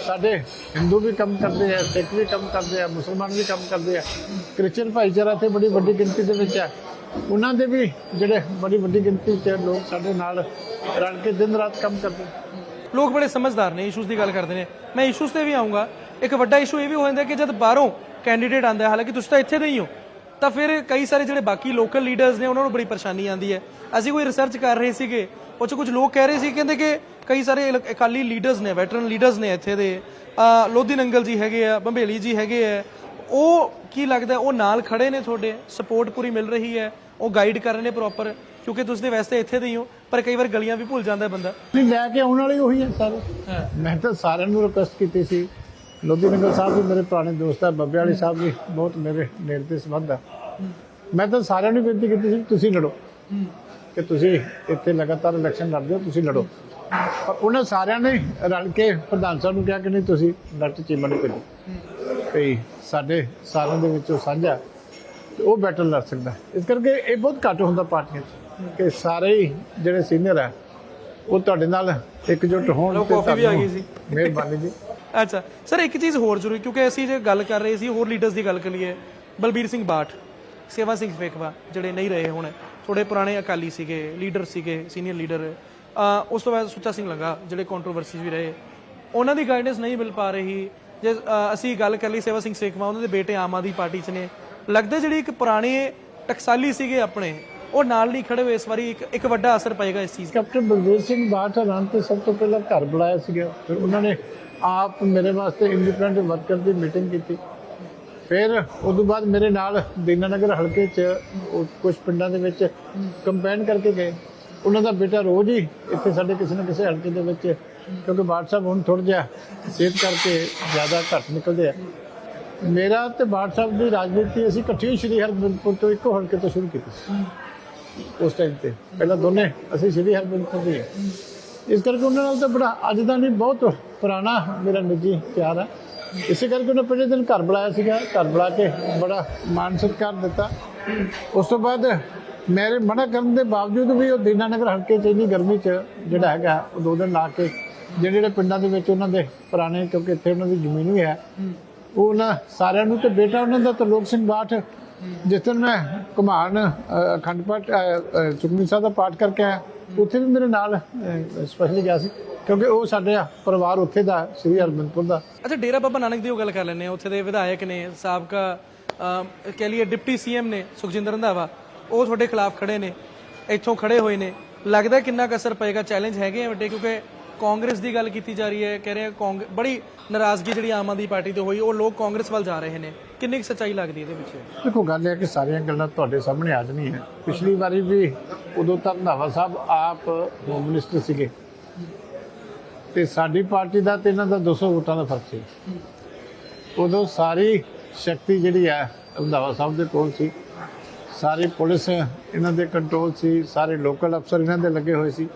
ਸਾਡੇ ਹਿੰਦੂ ਵੀ ਕੰਮ ਕਰਦੇ ਆ, ਸਿੱਖ ਵੀ ਕੰਮ ਕਰਦੇ ਆ, ਮੁਸਲਮਾਨ ਵੀ ਕੰਮ ਕਰਦੇ ਆ, ਕ੍ਰਿਸਚੀਅਨ ਭਾਈਚਾਰਾ ਤੇ ਬੜੀ ਵੱਡੀ ਗਿਣਤੀ ਦੇ ਵਿੱਚ ਹੈ ਉਹਨਾਂ ਦੇ ਵੀ ਜਿਹੜੇ ਬੜੀ ਵੱਡੀ ਗਿਣਤੀ 'ਚ ਲੋਕ ਸਾਡੇ ਨਾਲ ਰਲ ਕੇ ਦਿਨ ਰਾਤ ਕੰਮ ਕਰਦੇ ਲੋਕ ਬੜੇ ਸਮਝਦਾਰ ਨੇ ਇਸ਼ੂਜ਼ ਦੀ ਗੱਲ ਕਰਦੇ ਨੇ। ਮੈਂ ਇਸ਼ੂਜ਼ ਤੇ ਵੀ ਆਉਂਗਾ। ਇੱਕ ਵੱਡਾ ਇਸ਼ੂ ਇਹ ਵੀ ਹੋ ਜਾਂਦਾ ਕਿ ਜਦ ਬਾਹਰੋਂ ਕੈਂਡੀਡੇਟ ਆਂਦਾ ਹੈ ਹਾਲਾਂਕਿ ਤੁਸੀਂ ਤਾਂ ਇੱਥੇ ਨਹੀਂ ਹੋ ਤਾਂ ਫਿਰ ਕਈ ਸਾਰੇ ਜਿਹੜੇ ਬਾਕੀ ਲੋਕਲ ਲੀਡਰਸ ਨੇ, ਉਹਨਾਂ ਨੂੰ ਬੜੀ ਪਰੇਸ਼ਾਨੀ ਆਂਦੀ ਹੈ। ਅਸੀਂ ਕੋਈ ਰਿਸਰਚ ਕਰ ਰਹੇ ਸੀਗੇ, ਉਹ 'ਚ ਕੁਝ ਲੋਕ ਕਹਿ ਰਹੇ ਸੀ, ਕਹਿੰਦੇ ਕਿ ਕਈ ਸਾਰੇ ਅਕਾਲੀ ਲੀਡਰਸ ਨੇ ਵੈਟਰਨ ਲੀਡਰਸ ਨੇ ਇੱਥੇ ਦੇ ਲੋਧੀ ਨੰਗਲ ਜੀ ਹੈਗੇ ਆ ਬੰਬੇਲੀ ਜੀ ਹੈਗੇ ਆ ਉਹ ਕੀ ਲੱਗਦਾ ਉਹ ਨਾਲ ਖੜੇ ਨੇ ਤੁਹਾਡੇ? ਸਪੋਰਟ ਪੂਰੀ ਮਿਲ ਰਹੀ ਹੈ? ਉਹ ਗਾਈਡ ਕਰ ਰਹੇ ਨੇ ਪ੍ਰੋਪਰ ਕਿਉਂਕਿ ਤੁਸੀਂ ਤੇ ਵੈਸੇ ਇੱਥੇ ਦੇ ਹੀ ਹੋ ਪਰ ਕਈ ਵਾਰ ਗਲੀਆਂ ਵੀ ਭੁੱਲ ਜਾਂਦਾ ਬੰਦਾ। ਨਹੀਂ ਲੈ ਕੇ ਆਉਣ ਵਾਲੇ ਉਹੀ ਹੈ ਸਾਰੇ। ਮੈਂ ਤਾਂ ਸਾਰਿਆਂ ਨੂੰ ਰਿਕੁਐਸਟ ਕੀਤੀ ਸੀ। ਲੋਧੀ ਨਗਰ ਸਾਹਿਬ ਵੀ ਮੇਰੇ ਪੁਰਾਣੇ ਦੋਸਤ ਆ ਬੱਬੇ ਵਾਲੀ ਸਾਹਿਬ ਵੀ ਬਹੁਤ ਮੇਰੇ ਨੇੜੇ ਦੇ ਸੰਬੰਧ ਆ। ਮੈਂ ਤਾਂ ਸਾਰਿਆਂ ਨੂੰ ਬੇਨਤੀ ਕੀਤੀ ਸੀ ਤੁਸੀਂ ਲੜੋ। ਕਿ ਤੁਸੀਂ ਇੱਥੇ ਲਗਾਤਾਰ ਇਲੈਕਸ਼ਨ ਲੜਦੇ ਹੋ ਤੁਸੀਂ ਲੜੋ। ਪਰ ਉਹਨਾਂ ਸਾਰਿਆਂ ਨੇ ਰਲ ਕੇ ਪ੍ਰਧਾਨ ਸਾਹਿਬ ਨੂੰ ਕਿਹਾ ਕਿ ਨਹੀਂ ਤੁਸੀਂ ਡਾਕਟਰ ਚੀਮਾ ਨੂੰ ਭੇਜੋ ਭਈ ਸਾਡੇ ਸਾਰਿਆਂ ਦੇ ਵਿੱਚੋਂ ਸਾਂਝਾ ਤੇ ਉਹ ਬੈਟਲ ਲੜ ਸਕਦਾ। ਇਸ ਕਰਕੇ ਇਹ ਬਹੁਤ ਘੱਟ ਹੁੰਦਾ ਪਾਰਟੀਆਂ 'ਚ ਕਿ ਸਾਰੇ ਜਿਹੜੇ ਸੀਨੀਅਰ ਆ ਉਹ ਤੁਹਾਡੇ ਨਾਲ ਇਕਜੁੱਟ ਹੋਣ ਲਓ, ਕੌਫੀ ਵੀ ਆ ਗਈ ਸੀ। ਮਿਹਰਬਾਨੀ ਜੀ ਅੱਛਾ ਸਰ ਇੱਕ ਚੀਜ਼ ਹੋਰ ਜ਼ਰੂਰੀ ਕਿਉਂਕਿ ਅਸੀਂ ਜੇ ਗੱਲ ਕਰ ਰਹੇ ਸੀ ਹੋਰ ਲੀਡਰਸ ਦੀ ਗੱਲ ਕਰੀਏ ਬਲਬੀਰ ਸਿੰਘ ਬਾਠ ਸੇਵਾ ਸਿੰਘ ਫੇਕਵਾ ਜਿਹੜੇ ਨਹੀਂ ਰਹੇ ਹੁਣ ਥੋੜੇ ਪੁਰਾਣੇ ਅਕਾਲੀ ਸੀਗੇ ਲੀਡਰ ਸੀਗੇ ਸੀਨੀਅਰ ਲੀਡਰ ਉਸ ਤੋਂ ਬਾਅਦ ਸੁੱਚਾ ਸਿੰਘ ਲੰਗਾ, ਜਿਹੜੇ ਕੰਟਰੋਵਰਸੀਜ਼ ਵੀ ਰਹੇ, ਉਹਨਾਂ ਦੀ ਗਾਈਡੈਂਸ ਨਹੀਂ ਮਿਲ ਪਾ ਰਹੀ। ਜੇ ਅਸੀਂ ਗੱਲ ਕਰ ਲਈ ਸੇਵਾ ਸਿੰਘ ਸੇਖਵਾ, ਉਹਨਾਂ ਦੇ ਬੇਟੇ ਆਮ ਆਦਮੀ ਪਾਰਟੀ 'ਚ ਨੇ। ਲੱਗਦਾ ਜਿਹੜੀ ਇੱਕ ਪੁਰਾਣੇ ਟਕਸਾਲੀ ਸੀਗੇ ਆਪਣੇ, ਉਹ ਨਾਲ ਨਹੀਂ ਖੜੇ ਹੋਏ, ਇਸ ਵਾਰੀ ਇੱਕ ਇੱਕ ਵੱਡਾ ਅਸਰ ਪਏਗਾ ਇਸ ਚੀਜ਼ ਦਾ ਕੈਪਟਨ ਬਲਦੇਵ ਸਿੰਘ ਬਾਠ ਹਰਾਂ ਤੇ ਸਭ ਤੋਂ ਪਹਿਲਾਂ ਘਰ ਬੁਲਾਇਆ ਸੀਗਾ। ਫਿਰ ਉਹਨਾਂ ਨੇ ਆਪ ਮੇਰੇ ਵਾਸਤੇ ਇੰਡੀਪੈਂਡੈਂਟ ਵਰਕਰ ਦੀ ਮੀਟਿੰਗ ਕੀਤੀ। ਫਿਰ ਉਸ ਤੋਂ ਬਾਅਦ ਮੇਰੇ ਨਾਲ ਦੀਨਾਨਗਰ ਹਲਕੇ 'ਚ ਕੁਝ ਪਿੰਡਾਂ ਦੇ ਵਿੱਚ ਕੰਪੇਨ ਕਰਕੇ ਗਏ। ਉਹਨਾਂ ਦਾ ਬੇਟਾ ਰੋਜ਼ ਹੀ ਇੱਥੇ ਸਾਡੇ ਕਿਸੇ ਨਾ ਕਿਸੇ ਹਲਕੇ ਦੇ ਵਿੱਚ, ਕਿਉਂਕਿ ਬਾਟ ਸਾਹਿਬ ਹੁਣ ਥੋੜਾ ਜਿਹਾ ਸਿਹਤ ਕਰਕੇ ਜ਼ਿਆਦਾ ਘੱਟ ਨਿਕਲਦੇ ਆ। ਮੇਰਾ ਤੇ ਬਾਟ ਸਾਹਿਬ ਦੀ ਰਾਜਨੀਤੀ ਅਸੀਂ ਇਕੱਠੀ ਸ਼੍ਰੀ ਹਰਗੋਬਿੰਦਪੁਰ ਤੋਂ ਇੱਕੋ ਹਲਕੇ ਤੋਂ ਸ਼ੁਰੂ ਕੀਤੀ ਸੀ। ਉਸ ਟਾਈਮ ਤੇ। ਪਹਿਲਾਂ ਦੋਨੇ, ਅਸੀਂ ਸ਼੍ਰੀ ਹਰਗੋਬਿੰਦਪੁਰ ਦੇ ਹਾਂ। ਇਸ ਕਰਕੇ ਉਹਨਾਂ ਨਾਲ ਤਾਂ ਬੜਾ, ਅੱਜ ਦਾ ਨਹੀਂ, ਬਹੁਤ ਪੁਰਾਣਾ ਮੇਰਾ ਨਿੱਜੀ ਪਿਆਰ ਹੈ ਇਸੇ ਕਰਕੇ ਉਹਨੇ ਪਹਿਲੇ ਦਿਨ ਘਰ ਬੁਲਾਇਆ ਸੀਗਾ ਘਰ ਬੁਲਾ ਕੇ ਬੜਾ ਮਾਨ ਸਤਿਕਾਰ ਦਿੱਤਾ। ਉਸ ਤੋਂ ਬਾਅਦ ਮੇਰੇ ਮਨਾ ਕਰਨ ਦੇ ਬਾਵਜੂਦ ਵੀ ਉਹ ਦੀਨਾਨਗਰ ਹਲਕੇ 'ਚ ਇੰਨੀ ਗਰਮੀ 'ਚ ਜਿਹੜਾ ਹੈਗਾ ਉਹ ਦੋ ਦਿਨ ਲਾ ਕੇ ਜਿਹੜੇ ਜਿਹੜੇ ਪਿੰਡਾਂ ਦੇ ਵਿੱਚ ਉਹਨਾਂ ਦੇ ਪੁਰਾਣੇ ਕਿਉਂਕਿ ਇੱਥੇ ਉਹਨਾਂ ਦੀ ਜ਼ਮੀਨ ਵੀ ਹੈ ਉਹ ਉਹਨਾਂ ਸਾਰਿਆਂ ਨੂੰ ਤੇ ਬੇਟਾ ਉਹਨਾਂ ਦਾ ਤਰਲੋਕ ਸਿੰਘ ਬਾਠ ਜਿਸ ਦਿਨ ਮੈਂ ਘੁਮਾਣ ਅਖੰਡ ਪਾਠ ਅ, ਸੁਖਮਨੀ ਸਾਹਿਬ ਦਾ ਪਾਠ ਕਰਕੇ ਆਇਆ ਉੱਥੇ ਵੀ ਮੇਰੇ ਨਾਲ ਸਪੈਸ਼ਲੀ ਗਿਆ ਸੀ। ਕਿਉਂਕਿ ਉਹ ਸਾਡੇ ਪਰਿਵਾਰ ਉੱਥੇ ਦਾ ਸ੍ਰੀ ਹਰਮੰਦਪੁਰ ਦਾ। ਅੱਛਾ ਡੇਰਾ ਬਾਬਾ ਨਾਨਕ ਦੀ ਉਹ ਗੱਲ ਕਰ ਲੈਂਦੇ ਆ ਉੱਥੇ ਦੇ ਵਿਧਾਇਕ ਨੇ ਸਾਬਕਾ ਅਮ, ਕਹਿ ਲਈਏ ਡਿਪਟੀ ਸੀਐਮ ਨੇ ਸੁਖਜਿੰਦਰ ਰੰਧਾਵਾ। ਉਹ ਤੁਹਾਡੇ ਖਿਲਾਫ ਖੜੇ ਨੇ ਇੱਥੋਂ ਖੜੇ ਹੋਏ ਨੇ। ਲੱਗਦਾ ਕਿੰਨਾ ਕੁ ਅਸਰ ਪਏਗਾ? ਚੈਲੰਜ ਹੈਗੇ ਆ ਵੱਡੇ ਕਿਉਂਕਿ ਕਾਂਗਰਸ ਦੀ ਗੱਲ ਕੀਤੀ ਜਾ ਰਹੀ ਹੈ। ਕਹਿ ਰਹੇ ਆ ਕਾਂਗ ਬੜੀ ਨਾਰਾਜ਼ਗੀ ਜਿਹੜੀ ਆਮ ਆਦਮੀ ਪਾਰਟੀ ਤੇ ਹੋਈ ਉਹ ਲੋਕ ਕਾਂਗਰਸ ਵੱਲ ਜਾ ਰਹੇ ਨੇ। ਕਿੰਨੀ ਕੁ ਸੱਚਾਈ ਲੱਗਦੀ ਇਹਦੇ ਵਿੱਚ? ਦੇਖੋ ਗੱਲ ਇਹ ਹੈ ਕਿ ਸਾਰੀਆਂ ਗੱਲਾਂ ਤੁਹਾਡੇ ਸਾਹਮਣੇ ਆ ਜਾਣੀਆਂ। ਪਿਛਲੀ ਵਾਰੀ ਵੀ ਉਦੋਂ ਤੱਕ ਰੰਧਾਵਾ ਸਾਹਿਬ ਆਪ ਹੋਮ ਮਿਨਿਸਟਰ ਸੀਗੇ। ਤੇ ਸਾਡੀ ਪਾਰਟੀ ਦਾ ਤੇ ਇਹਨਾਂ ਦਾ 200 ਵੋਟਾਂ ਦਾ ਫ਼ਰਕ ਸੀ। ਉਦੋਂ ਸਾਰੀ ਸ਼ਕਤੀ ਜਿਹੜੀ ਹੈ ਰੰਧਾਵਾ ਸਾਹਿਬ ਦੇ ਕੋਲ ਸੀ। ਸਾਰੀ ਪੁਲਿਸ ਇਹਨਾਂ ਦੇ ਕੰਟਰੋਲ ਸੀ, ਸਾਰੇ ਲੋਕਲ ਅਫਸਰ ਇਹਨਾਂ ਦੇ ਲੱਗੇ ਹੋਏ ਸੀ।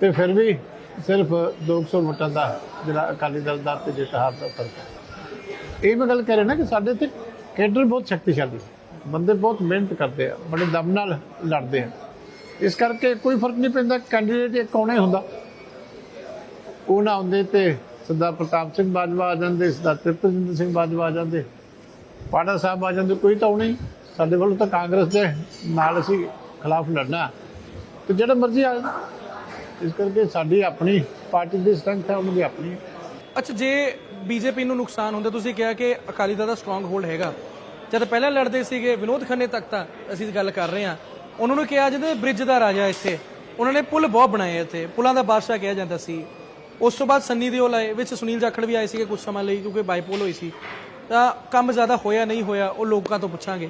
ਤੇ ਫਿਰ ਵੀ ਸਿਰਫ 200 ਵੋਟਾਂ ਦਾ ਜਿਹੜਾ ਅਕਾਲੀ ਦਲ ਦਾ ਤੇ ਜਿੱਤਹਾਰ ਦਾ ਫ਼ਰਕ ਹੈ। ਇਹ ਮੈਂ ਗੱਲ ਕਰ ਰਿਹਾ ਨਾ ਕਿ ਸਾਡੇ ਇੱਥੇ ਕੇਡਰ ਬਹੁਤ ਸ਼ਕਤੀਸ਼ਾਲੀ ਬੰਦੇ ਬਹੁਤ ਮਿਹਨਤ ਕਰਦੇ ਆ, ਬੜੇ ਦਮ ਨਾਲ ਲੜਦੇ ਆ। ਇਸ ਕਰਕੇ ਕੋਈ ਫ਼ਰਕ ਨਹੀਂ ਪੈਂਦਾ ਕੈਂਡੀਡੇਟ ਇੱਕ ਆਉਣਾ ਹੀ ਹੁੰਦਾ। ਉਹ ਨਾ ਤੇ ਸਰਦਾਰ ਪ੍ਰਤਾਪ ਸਿੰਘ ਬਾਜਵਾ ਆ ਜਾਂਦੇ ਸਰਦਾਰ ਤ੍ਰਿਪਤਜਿੰਦਰ ਸਿੰਘ ਬਾਜਵਾ ਆ ਜਾਂਦੇ। ਪਾੜਾ ਸਾਹਿਬ ਆ ਜਾਂਦੇ, ਕੋਈ ਤਾਂ ਆਉਣਾ ਸਾਡੇ ਵੱਲੋਂ ਤਾਂ ਕਾਂਗਰਸ ਦੇ ਨਾਲ ਅਸੀਂ ਖਿਲਾਫ ਲੜਨਾ। ਤੇ ਜਿਹੜਾ ਮਰਜ਼ੀ ਆ ਇਸ ਕਰਕੇ ਸਾਡੀ ਆਪਣੀ ਪਾਰਟੀ ਦੀ ਸਟਰੈਂਥ ਹੈ, ਉਹਨਾਂ ਦੀ ਆਪਣੀ। ਅੱਛਾ, ਜੇ ਬੀਜੇਪੀ ਨੂੰ ਨੁਕਸਾਨ ਹੁੰਦਾ, ਤੁਸੀਂ ਕਿਹਾ ਕਿ ਅਕਾਲੀ ਦਲ ਦਾ ਸਟਰੋਂਗ ਹੋਲਡ ਹੈਗਾ। ਜਦ ਪਹਿਲਾਂ ਲੜਦੇ ਸੀਗੇ ਵਿਨੋਦ ਖੰਨੇ ਤੱਕ ਤਾਂ ਅਸੀਂ ਗੱਲ ਕਰ ਰਹੇ ਹਾਂ। ਉਹਨਾਂ ਨੂੰ ਕਿਹਾ ਜਾਂਦਾ ਬ੍ਰਿਜ ਦਾ ਰਾਜਾ ਇੱਥੇ, ਉਹਨਾਂ ਨੇ ਪੁਲ ਬਹੁਤ ਬਣਾਏ ਇੱਥੇ। ਪੁਲਾਂ ਦਾ ਬਾਦਸ਼ਾਹ ਕਿਹਾ ਜਾਂਦਾ ਸੀ। ਉਸ ਤੋਂ ਬਾਅਦ ਸੰਨੀ ਦਿਓਲ ਆਏ, ਵਿੱਚ ਸੁਨੀਲ ਜਾਖੜ ਵੀ ਆਏ ਸੀਗੇ ਕੁਝ ਸਮਾਂ ਲਈ, ਕਿਉਂਕਿ ਬਾਈਪੋਲ ਹੋਈ ਸੀ। ਤਾਂ ਕੰਮ ਜ਼ਿਆਦਾ ਹੋਇਆ, ਨਹੀਂ ਹੋਇਆ, ਉਹ ਲੋਕਾਂ ਤੋਂ ਪੁੱਛਾਂਗੇ।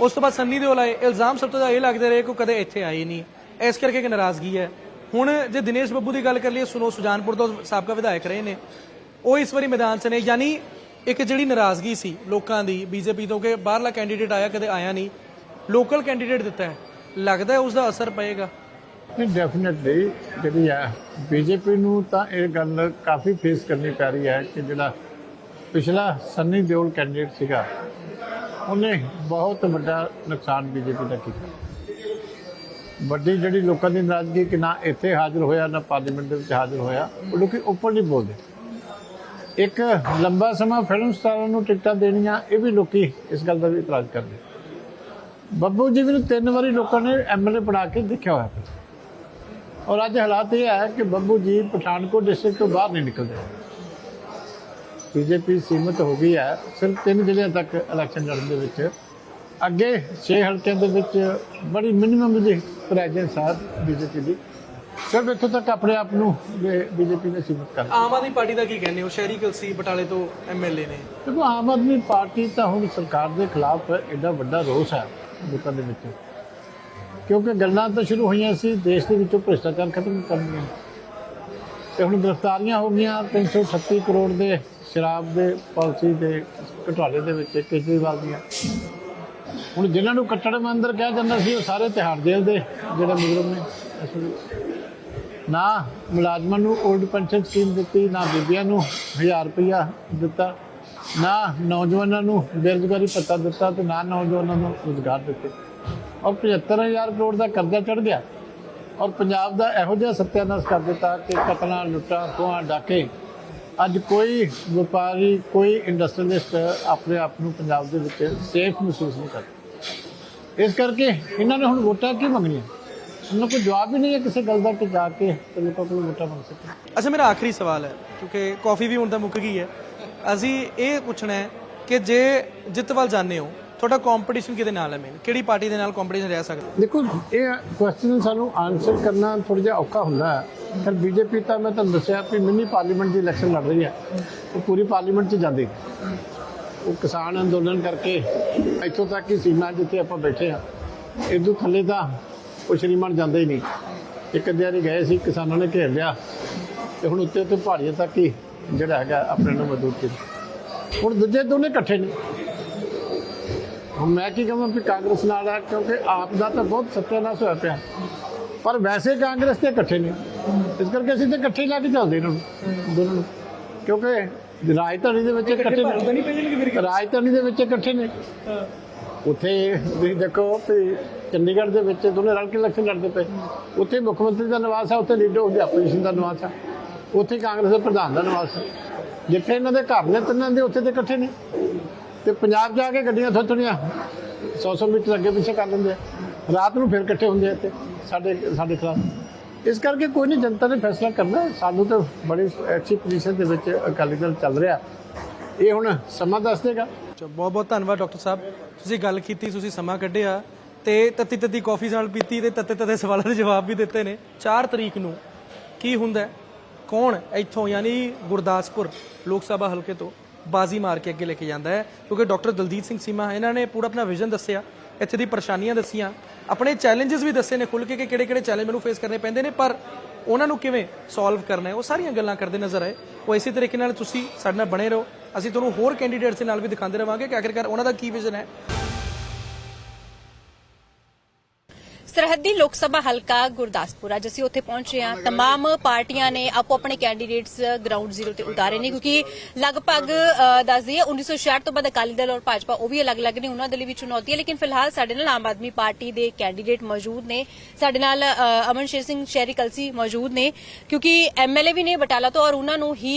ਉਸ ਤੋਂ ਬਾਅਦ ਸੰਨੀ ਦਿਓਲ ਆਏ, ਇਲਜ਼ਾਮ ਸਭ ਤੋਂ ਜ਼ਿਆਦਾ ਇਹ ਲੱਗਦੇ ਰਹੇ ਕਿ ਉਹ ਕਦੇ ਇੱਥੇ ਆਏ ਨਹੀਂ। ਇਸ ਕਰਕੇ ਇੱਕ ਨਾਰਾਜ਼ਗੀ ਹੈ। ਹੁਣ ਜੇ ਦਿਨੇਸ਼ ਬੱਬੂ ਦੀ ਗੱਲ ਕਰ ਲਈਏ, ਸੁਨੋ, ਸੁਜਾਨਪੁਰ ਤੋਂ ਸਾਬਕਾ ਵਿਧਾਇਕ ਰਹੇ ਨੇ। ਉਹ ਇਸ ਵਾਰੀ ਮੈਦਾਨ 'ਚ ਨੇ, ਯਾਨੀ ਇੱਕ ਜਿਹੜੀ ਨਾਰਾਜ਼ਗੀ ਸੀ ਲੋਕਾਂ ਦੀ ਬੀਜੇਪੀ ਤੋਂ ਕਿ ਬਾਹਰਲਾ ਕੈਂਡੀਡੇਟ ਆਇਆ, ਕਦੇ ਆਇਆ ਨਹੀਂ। ਲੋਕਲ ਕੈਂਡੀਡੇਟ ਦਿੱਤਾ ਹੈ। ਲੱਗਦਾ ਹੈ ਉਸ ਦਾ ਅਸਰ ਪਏਗਾ। ਨਹੀਂ ਡੈਫੀਨਿਟਲੀ ਜਿਹੜੀ ਹੈ ਬੀਜੇਪੀ ਨੂੰ ਤਾਂ ਇਹ ਗੱਲ ਕਾਫੀ ਫੇਸ ਕਰਨੀ ਪੈ ਰਹੀ ਹੈ ਕਿ ਜਿਹੜਾ ਪਿਛਲਾ ਸੰਨੀ ਦਿਓਲ ਕੈਂਡੀਡੇਟ ਸੀਗਾ, ਉਹਨੇ ਬਹੁਤ ਵੱਡਾ ਨੁਕਸਾਨ ਬੀਜੇਪੀ ਦਾ ਕੀਤਾ। ਵੱਡੀ ਜਿਹੜੀ ਲੋਕਾਂ ਦੀ ਨਾਰਾਜ਼ਗੀ ਕਿ ਨਾ ਇੱਥੇ ਹਾਜ਼ਰ ਹੋਇਆ, ਨਾ ਪਾਰਲੀਮੈਂਟ ਦੇ ਵਿੱਚ ਹਾਜ਼ਰ ਹੋਇਆ, ਉਹ ਲੋਕੀ ਉੱਪਰ ਨਹੀਂ ਬੋਲਦੇ। ਇੱਕ ਲੰਬਾ ਸਮਾਂ ਫਿਲਮ ਸਟਾਰਾਂ ਨੂੰ ਟਿਕਟਾਂ ਦੇਣੀਆਂ, ਇਹ ਵੀ ਲੋਕੀ ਇਸ ਗੱਲ ਦਾ ਵੀ ਇਤਰਾਜ਼ ਕਰਦੇ। ਬੱਬੂ ਜੀ ਨੂੰ ਤਿੰਨ ਵਾਰੀ ਲੋਕਾਂ ਨੇ ਐਮਐਲਏ ਬਣਾ ਕੇ ਦੇਖਿਆ ਹੋਇਆ। ਫਿਰ ਔਰ ਅੱਜ ਹਾਲਾਤ ਇਹ ਹੈ ਕਿ ਬੱਬੂ ਜੀ ਪਠਾਨਕੋਟ ਡਿਸਟ੍ਰਿਕਟ ਤੋਂ ਬਾਹਰ ਨਹੀਂ ਨਿਕਲਦੇ। ਬੀਜੇਪੀ ਸੀਮਤ ਹੋ ਗਈ ਹੈ। ਸਿਰਫ ਤਿੰਨ ਜ਼ਿਲ੍ਹਿਆਂ ਤੱਕ ਇਲੈਕਸ਼ਨ ਲੜਨ ਦੇ ਵਿੱਚ। ਅੱਗੇ 6 ਹਲਕਿਆਂ ਦੇ ਵਿੱਚ ਬੜੀ ਮਿਨੀਮਮ ਦੀ ਪ੍ਰੈਜ਼ੈਂਸ ਹੈ ਬੀਜੇਪੀ ਦੀ। ਸਿਰਫ ਇੱਥੋਂ ਤੱਕ ਆਪਣੇ ਆਪ ਨੂੰ ਬੀਜੇਪੀ ਨੇ ਸੀਮਤ ਕਰ ਆਮ ਆਦਮੀ ਪਾਰਟੀ ਦਾ ਕੀ ਕਹਿੰਦੇ ਹੋ? ਸ਼ਹਿਰੀ ਕਲਸੀ ਬਟਾਲੇ ਤੋਂ ਐਮਐਲਏ ਨੇ। ਦੇਖੋ ਆਮ ਆਦਮੀ ਪਾਰਟੀ ਤਾਂ ਹੁਣ ਸਰਕਾਰ ਦੇ ਖਿਲਾਫ ਐਡਾ ਵੱਡਾ ਰੋਸ ਹੈ ਲੋਕਾਂ ਦੇ ਵਿੱਚ। ਕਿਉਂਕਿ ਗੱਲਾਂ ਤਾਂ ਸ਼ੁਰੂ ਹੋਈਆਂ ਸੀ, ਦੇਸ਼ ਦੇ ਵਿੱਚੋਂ ਭ੍ਰਿਸ਼ਟਾਚਾਰ ਖਤਮ ਕਰਨੀਆਂ ਤੇ ਹੁਣ ਗ੍ਰਿਫਤਾਰੀਆਂ ਹੋ ਗਈਆਂ 336 ਕਰੋੜ ਦੇ ਸ਼ਰਾਬ ਦੇ ਪਾਲਿਸੀ ਦੇ ਘਟਾਲੇ ਦੇ ਵਿੱਚ ਕੇਜਰੀਵਾਲ ਦੀਆਂ। ਹੁਣ ਜਿਨ੍ਹਾਂ ਨੂੰ ਕੱਟੜ ਮੰਦਰ ਕਿਹਾ ਜਾਂਦਾ ਸੀ, ਉਹ ਸਾਰੇ ਤਿਹਾੜ ਜੇਲ੍ਹ ਦੇ ਜਿਹੜੇ ਮੁਜਰਮ ਨੇ ਨਾ ਮੁਲਾਜ਼ਮਾਂ ਨੂੰ 올ਡ ਪੈਨਸ਼ਨ ਸਕੀਮ ਦਿੱਤੀ, ਨਾ ਬੀਬੀਆਂ ਨੂੰ 1000 ਰੁਪਇਆ ਦਿੱਤਾ, ਨਾ ਨੌਜਵਾਨਾਂ ਨੂੰ ਬੇਰੁਜ਼ਗਾਰੀ ਪੱਤਾ ਦਿੱਤਾ ਤੇ ਨਾ ਨੌਜਵਾਨਾਂ ਨੂੰ ਰੁਜ਼ਗਾਰ ਦਿੱਤੇ। ਔਰ 75000 ਕਰੋੜ ਦਾ ਕਰਜ਼ਾ ਚੜ ਗਿਆ। ਔਰ ਪੰਜਾਬ ਦਾ ਇਹੋ ਜਿਹਾ ਸਤਿਆਨਾਸ਼ ਕਰ ਦਿੱਤਾ ਕਿ ਕਤਲਾਂ, ਲੁੱਟਾਂ, ਖੋਹਾਂ, ਡਾਕੇ। ਅੱਜ ਕੋਈ ਵਪਾਰੀ, ਕੋਈ ਇੰਡਸਟਰੀਲਿਸਟ ਆਪਣੇ ਆਪ ਨੂੰ ਪੰਜਾਬ ਦੇ ਵਿੱਚ ਸੇਫ ਮਹਿਸੂਸ ਨਹੀਂ ਕਰਦਾ ਇਸ ਕਰਕੇ ਇਹਨਾਂ ਨੇ ਹੁਣ ਵੋਟਾਂ ਕੀ ਮੰਗਣੀਆਂ? ਉਹਨਾਂ ਕੋਈ ਜਵਾਬ ਹੀ ਨਹੀਂ ਹੈ ਕਿਸੇ ਗੱਲ ਦਾ ਕਿ ਜਾ ਕੇ ਤੇ ਲੋਕਾਂ ਕੋਲ ਵੋਟਾਂ ਮੰਗ ਸਕਣ। ਅੱਛਾ, ਮੇਰਾ ਆਖਰੀ ਸਵਾਲ ਹੈ, ਕਿਉਂਕਿ ਕਾਫੀ ਵੀ ਹੁਣ ਤਾਂ ਮੁੱਕ ਗਈ ਹੈ। ਅਸੀਂ ਇਹ ਪੁੱਛਣਾ ਹੈ ਕਿ ਜੇ ਜਿੱਤ ਵੱਲ ਜਾਂਦੇ ਹੋ ਤੁਹਾਡਾ ਕੰਪੀਟੀਸ਼ਨ ਕਿਹਦੇ ਨਾਲ ਹੈ ਮੇਨ ਕਿਹੜੀ ਪਾਰਟੀ ਦੇ ਨਾਲ ਕੰਪੀਟੀਸ਼ਨ ਰਹਿ ਸਕਦਾ? ਦੇਖੋ, ਇਹ ਕੁਐਸਚਨ ਸਾਨੂੰ ਆਨਸਰ ਕਰਨਾ ਥੋੜਾ ਜਿਹਾ ਔਖਾ ਹੁੰਦਾ ਹੈ। ਪਰ ਬੀਜੇਪੀ ਤਾਂ ਮੈਂ ਤੁਹਾਨੂੰ ਦੱਸਿਆ ਕਿ ਮਿੰਨੀ ਪਾਰਲੀਮੈਂਟ ਦੀ ਇਲੈਕਸ਼ਨ ਲੜ ਰਹੀ ਹੈ। ਉਹ ਪੂਰੀ ਪਾਰਲੀਮੈਂਟ 'ਚ ਜਾਂਦੀ। ਉਹ ਕਿਸਾਨ ਅੰਦੋਲਨ ਕਰਕੇ ਇੱਥੋਂ ਤੱਕ ਹੀ ਸੀਮਾ ਜਿੱਥੇ ਆਪਾਂ ਬੈਠੇ ਆ ਇਦੋਂ ਥੱਲੇ ਤਾਂ ਉਹ ਸ਼੍ਰੀਮਾਨ ਜਾਂਦੇ ਹੀ ਨਹੀਂ। ਇੱਕ ਅੱਧੇ ਵਾਰੀ ਗਏ ਸੀ, ਕਿਸਾਨਾਂ ਨੇ ਘੇਰ ਲਿਆ। ਤੇ ਹੁਣ ਉੱਤੇ ਉੱਤੇ ਪਹਾੜੀਆਂ ਤੱਕ ਹੀ ਜਿਹੜਾ ਹੈਗਾ ਆਪਣੇ ਨੂੰ ਮਜ਼ਦੂਰ ਕੀਤਾ। ਹੁਣ ਦੂਜੇ ਦੋਨੇ ਇਕੱਠੇ ਨੇ। ਮੈਂ ਕੀ ਕਹਾਂ ਵੀ ਕਾਂਗਰਸ ਨਾਲ ਆ ਕਿਉਂਕਿ ਆਪ ਦਾ ਤਾਂ ਬਹੁਤ ਸੱਤਿਆਨਾਸ਼ ਹੋਇਆ ਪਿਆ। ਪਰ ਵੈਸੇ ਕਾਂਗਰਸ ਤੇ ਇਕੱਠੇ ਨੇ। ਇਸ ਕਰਕੇ ਅਸੀਂ ਤੇ ਇਕੱਠੇ ਲਾ ਕੇ ਚੱਲਦੇ ਇਹਨਾਂ ਨੂੰ ਦੋਨਾਂ ਨੂੰ ਕਿਉਂਕਿ ਰਾਜਧਾਨੀ ਦੇ ਵਿੱਚ ਇਕੱਠੇ ਰਾਜਧਾਨੀ ਦੇ ਵਿੱਚ ਇਕੱਠੇ ਨੇ। ਉੱਥੇ ਤੁਸੀਂ ਦੇਖੋ ਕਿ ਚੰਡੀਗੜ੍ਹ ਦੇ ਵਿੱਚ ਦੋਨੇ ਰਲ ਕੇ ਇਲੈਕਸ਼ਨ ਲੜਦੇ ਪਏ। ਉੱਥੇ ਮੁੱਖ ਮੰਤਰੀ ਦਾ ਨਿਵਾਸ ਹੈ ਉੱਥੇ ਲੀਡਰ ਉਹਦੇ ਆਪੋਜੀਸ਼ਨ ਦਾ ਨਿਵਾਸ ਹੈ ਉੱਥੇ ਕਾਂਗਰਸ ਦੇ ਪ੍ਰਧਾਨ ਦਾ ਨਿਵਾਸ ਹੈ ਜਿੱਥੇ ਇਹਨਾਂ ਦੇ ਘਰ ਨੇ ਤਿੰਨਾਂ ਦੇ ਉੱਥੇ ਤੇ ਇਕੱਠੇ ਨੇ। ਤੇ ਪੰਜਾਬ ਜਾ ਕੇ ਗੱਡੀਆਂ ਥੋੜੀਆਂ 100-100 ਮੀਟਰ ਅੱਗੇ ਪਿੱਛੇ ਕਰ ਲੈਂਦੇ ਆ। ਰਾਤ ਨੂੰ ਫਿਰ ਇਕੱਠੇ ਹੁੰਦੇ ਆ ਇੱਥੇ, ਸਾਡੇ ਸਾਡੇ ਖਿਲਾਫ ਇਸ ਕਰਕੇ ਕੋਈ ਨਹੀਂ, ਜਨਤਾ ਨੇ ਫੈਸਲਾ ਕਰਨਾ। ਸਾਨੂੰ ਤਾਂ ਬੜੀ ਅੱਛੀ ਪੋਜੀਸ਼ਨ ਦੇ ਵਿੱਚ ਅਕਾਲੀ ਦਲ ਚੱਲ ਰਿਹਾ। ਇਹ ਹੁਣ ਸਮਾਂ ਦੱਸ ਦੇਗਾ। ਬਹੁਤ ਬਹੁਤ ਧੰਨਵਾਦ ਡਾਕਟਰ ਸਾਹਿਬ। ਤੁਸੀਂ ਗੱਲ ਕੀਤੀ, ਤੁਸੀਂ ਸਮਾਂ ਕੱਢਿਆ। ਤੇ ਤੱਤੀ ਤੱਤੀ ਕਾਫੀ ਨਾਲ ਪੀਤੀ ਤੇ ਤੱਤੇ ਤੱਤੇ ਸਵਾਲਾਂ ਦੇ ਜਵਾਬ ਵੀ ਦਿੱਤੇ ਨੇ। 4 ਤਰੀਕ ਨੂੰ ਕੀ ਹੁੰਦਾ ਕੌਣ ਇੱਥੋਂ, ਯਾਨੀ ਗੁਰਦਾਸਪੁਰ ਲੋਕ ਸਭਾ ਹਲਕੇ ਤੋਂ ਬਾਜ਼ੀ ਮਾਰ ਕੇ ਅੱਗੇ ਲੈ ਕੇ ਜਾਂਦਾ ਹੈ, ਕਿਉਂਕਿ ਡਾਕਟਰ ਦਲਜੀਤ ਸਿੰਘ ਸੀਮਾ ਇਹਨਾਂ ਨੇ ਪੂਰਾ ਆਪਣਾ ਵਿਜ਼ਨ ਦੱਸਿਆ, ਇੱਥੇ ਦੀ ਪਰੇਸ਼ਾਨੀਆਂ ਦੱਸੀਆਂ, ਆਪਣੇ ਚੈਲੰਜਸ ਵੀ ਦੱਸੇ ਨੇ ਖੁੱਲ ਕੇ ਕਿ ਕਿਹੜੇ ਕਿਹੜੇ ਚੈਲੰਜ ਮੈਨੂੰ ਫੇਸ ਕਰਨੇ ਪੈਂਦੇ ਨੇ, ਪਰ ਉਹਨਾਂ ਨੂੰ ਕਿਵੇਂ ਸੋਲਵ ਕਰਨਾ ਹੈ, ਉਹ ਸਾਰੀਆਂ ਗੱਲਾਂ ਕਰਦੇ ਨਜ਼ਰ ਆਏ। ਉਹ ਇਸੇ ਤਰੀਕੇ ਨਾਲ ਤੁਸੀਂ ਸਾਡੇ ਨਾਲ ਬਣੇ ਰਹੋ, ਅਸੀਂ ਤੁਹਾਨੂੰ ਹੋਰ ਕੈਂਡੀਡੇਟਸ ਦੇ ਨਾਲ ਵੀ ਦਿਖਾਉਂਦੇ ਰਵਾਂਗੇ ਕਿ ਆਖਿਰਕਾਰ ਉਹਨਾਂ ਦਾ ਕੀ ਵਿਜ਼ਨ ਹੈ। ਸਰਹੱਦੀ ਲੋਕ ਸਭਾ ਹਲਕਾ ਗੁਰਦਾਸਪੁਰ ਅੱਜ ਅਸੀਂ ਉੱਥੇ ਪਹੁੰਚੇ ਹਾਂ तमाम ਪਾਰਟੀਆਂ ਨੇ ਆਪੋ ਆਪਣੇ ਕੈਂਡੀਡੇਟਸ ਗਰਾਊਂਡ ਜ਼ੀਰੋ ਤੇ ਉਤਾਰੇ ਨੇ ਕਿਉਂਕਿ ਲਗਭਗ ਅ, ਦੱਸ ਦਈਏ 1966 ਤੋਂ ਬਾਅਦ ਅਕਾਲੀ ਦਲ ਔਰ ਭਾਜਪਾ ਉਹ ਵੀ ਅਲੱਗ-ਅਲੱਗ ਨੇ ਉਹਨਾਂ ਦੇ ਲਈ ਵੀ ਚੁਣੌਤੀ ਹੈ ਲੇਕਿਨ ਫਿਲਹਾਲ ਸਾਡੇ ਨਾਲ ਆਮ ਆਦਮੀ ਪਾਰਟੀ ਦੇ ਕੈਂਡੀਡੇਟ ਮੌਜੂਦ ਨੇ ਸਾਡੇ ਨਾਲ ਅ, ਅਮਨ ਸ਼ੇਰ ਸਿੰਘ ਸ਼ਹਿਰੀ ਕਲਸੀ ਮੌਜੂਦ ਨੇ ਕਿਉਂਕਿ ਐਮਐਲਏ ਵੀ ਨੇ ਬਟਾਲਾ ਤੋਂ ਔਰ ਉਹਨਾਂ ਨੂੰ ਹੀ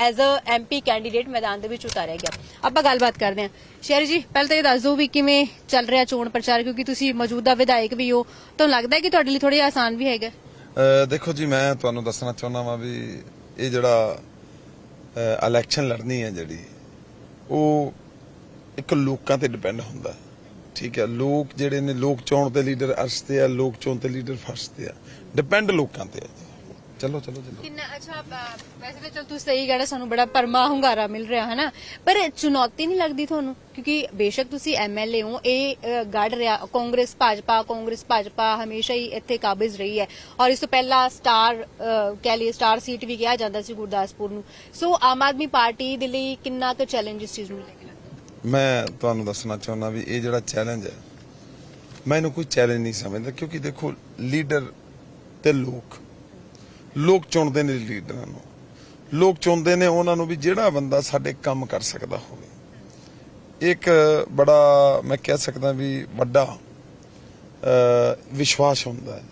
ਐਜ਼ ਅ ਐਮਪੀ ਕੈਂਡੀਡੇਟ ਮੈਦਾਨ ਦੇ ਵਿੱਚ ਉਤਾਰਿਆ ਗਿਆ ਆਪਾਂ ਗੱਲਬਾਤ ਕਰਦੇ ਹਾਂ ਸ਼ਹਿਰੀ ਜੀ ਪਹਿਲਾਂ ਤਾਂ ਇਹ ਦੱਸ ਦਿਓ ਵੀ ਕਿਵੇਂ ਚੱਲ ਰਿਹਾ ਚੋਣ ਪ੍ਰਚਾਰ ਕਿਉਂਕਿ ਤੁਸੀਂ ਮੌਜੂਦਾ ਵਿਧਾਇਕ ਵੀ ਹੋ ਤੁਹਾਨੂੰ ਲੱਗਦਾ ਹੈ ਕਿ ਤੁਹਾਡੇ ਲਈ ਥੋੜੀ ਆਸਾਨ ਵੀ ਹੈਗਾ? ਅ, ਦੇਖੋ ਜੀ ਮੈਂ ਤੁਹਾਨੂੰ ਦੱਸਣਾ ਚਾਹੁੰਦਾ ਵਾਂ ਵੀ ਇਹ ਜਿਹੜਾ ਇਲੈਕਸ਼ਨ ਲੜਨੀ ਹੈ ਜਿਹੜੀ ਉਹ ਇੱਕ ਲੋਕਾਂ ਤੇ ਡਿਪੈਂਡ ਹੁੰਦਾ। ਹੈ। ਠੀਕ ਹੈ ਲੋਕ ਜਿਹੜੇ ਨੇ ਲੋਕ ਚੋਣ ਤੇ ਲੀਡਰ ਅਰਸਤੇ ਆ ਲੋਕ ਚੋਣ ਤੇ ਲੀਡਰ ਫਸਦੇ ਆ। ਡਿਪੈਂਡ ਲੋਕਾਂ ਤੇ ਹੈ ਜੀ। ਚਲੋ ਚਲੋ ਚਲੋ। ਕਿੰਨਾ ਅੱਛਾ ਅ, ਵੈਸੇ ਤਾਂ ਚਲ ਤੁਸੀਂ ਸਹੀ ਕਹਿਣਾ ਸਾਨੂੰ ਬੜਾ ਪਰਮਾ ਹੁੰਗਾਰਾ ਮਿਲ ਰਿਹਾ ਹੈ ਨਾ ਪਰ ਚੁਣੌਤੀ ਨਹੀਂ ਲੱਗਦੀ ਤੁਹਾਨੂੰ? ਕਿਉਂਕਿ ਬੇਸ਼ੱਕ ਤੁਸੀਂ ਐਮਐਲਏ ਹੋ ਇਹ ਅ, ਗੜ ਰਿਹਾ। ਕਾਂਗਰਸ ਭਾਜਪਾ ਕਾਂਗਰਸ ਭਾਜਪਾ ਹਮੇਸ਼ਾ ਹੀ ਇੱਥੇ ਕਾਬਜ਼ ਰਹੀ ਹੈ। ਔਰ ਇਸ ਤੋਂ ਪਹਿਲਾਂ ਸਟਾਰ ਅ, ਕਹਿ ਲਈ ਸਟਾਰ ਸੀਟ ਵੀ ਕਿਹਾ ਜਾਂਦਾ ਸੀ ਗੁਰਦਾਸਪੁਰ ਨੂੰ। ਸੋ ਆਮ ਆਦਮੀ ਪਾਰਟੀ ਦੇ ਲਈ ਕਿੰਨਾ ਕੁ ਚੈਲੰਜ ਇਸ ਚੀਜ਼ ਨੂੰ ਲੈ ਕੇ ਲੱਗਦਾ? ਮੈਂ ਤੁਹਾਨੂੰ ਦੱਸਣਾ ਚਾਹੁੰਦਾ ਵੀ ਇਹ ਜਿਹੜਾ ਚੈਲੰਜ ਹੈ ਮੈਂ ਇਹਨੂੰ ਕੋਈ ਚੈਲੰਜ ਨਹੀਂ ਸਮਝਦਾ ਕਿਉਂਕਿ ਦੇਖੋ ਲੀਡਰ ਤੇ ਲੋਕ ਲੋਕ ਚੁਣਦੇ ਨੇ ਲੀਡਰਾਂ ਨੂੰ। ਲੋਕ ਚੁਣਦੇ ਨੇ ਉਹਨਾਂ ਨੂੰ ਵੀ ਜਿਹੜਾ ਬੰਦਾ ਸਾਡੇ ਕੰਮ ਕਰ ਸਕਦਾ ਹੋਵੇ। ਇੱਕ ਬੜਾ ਮੈਂ ਕਹਿ ਸਕਦਾ ਵੀ ਵੱਡਾ ਵਿਸ਼ਵਾਸ ਹੁੰਦਾ ਹੈ।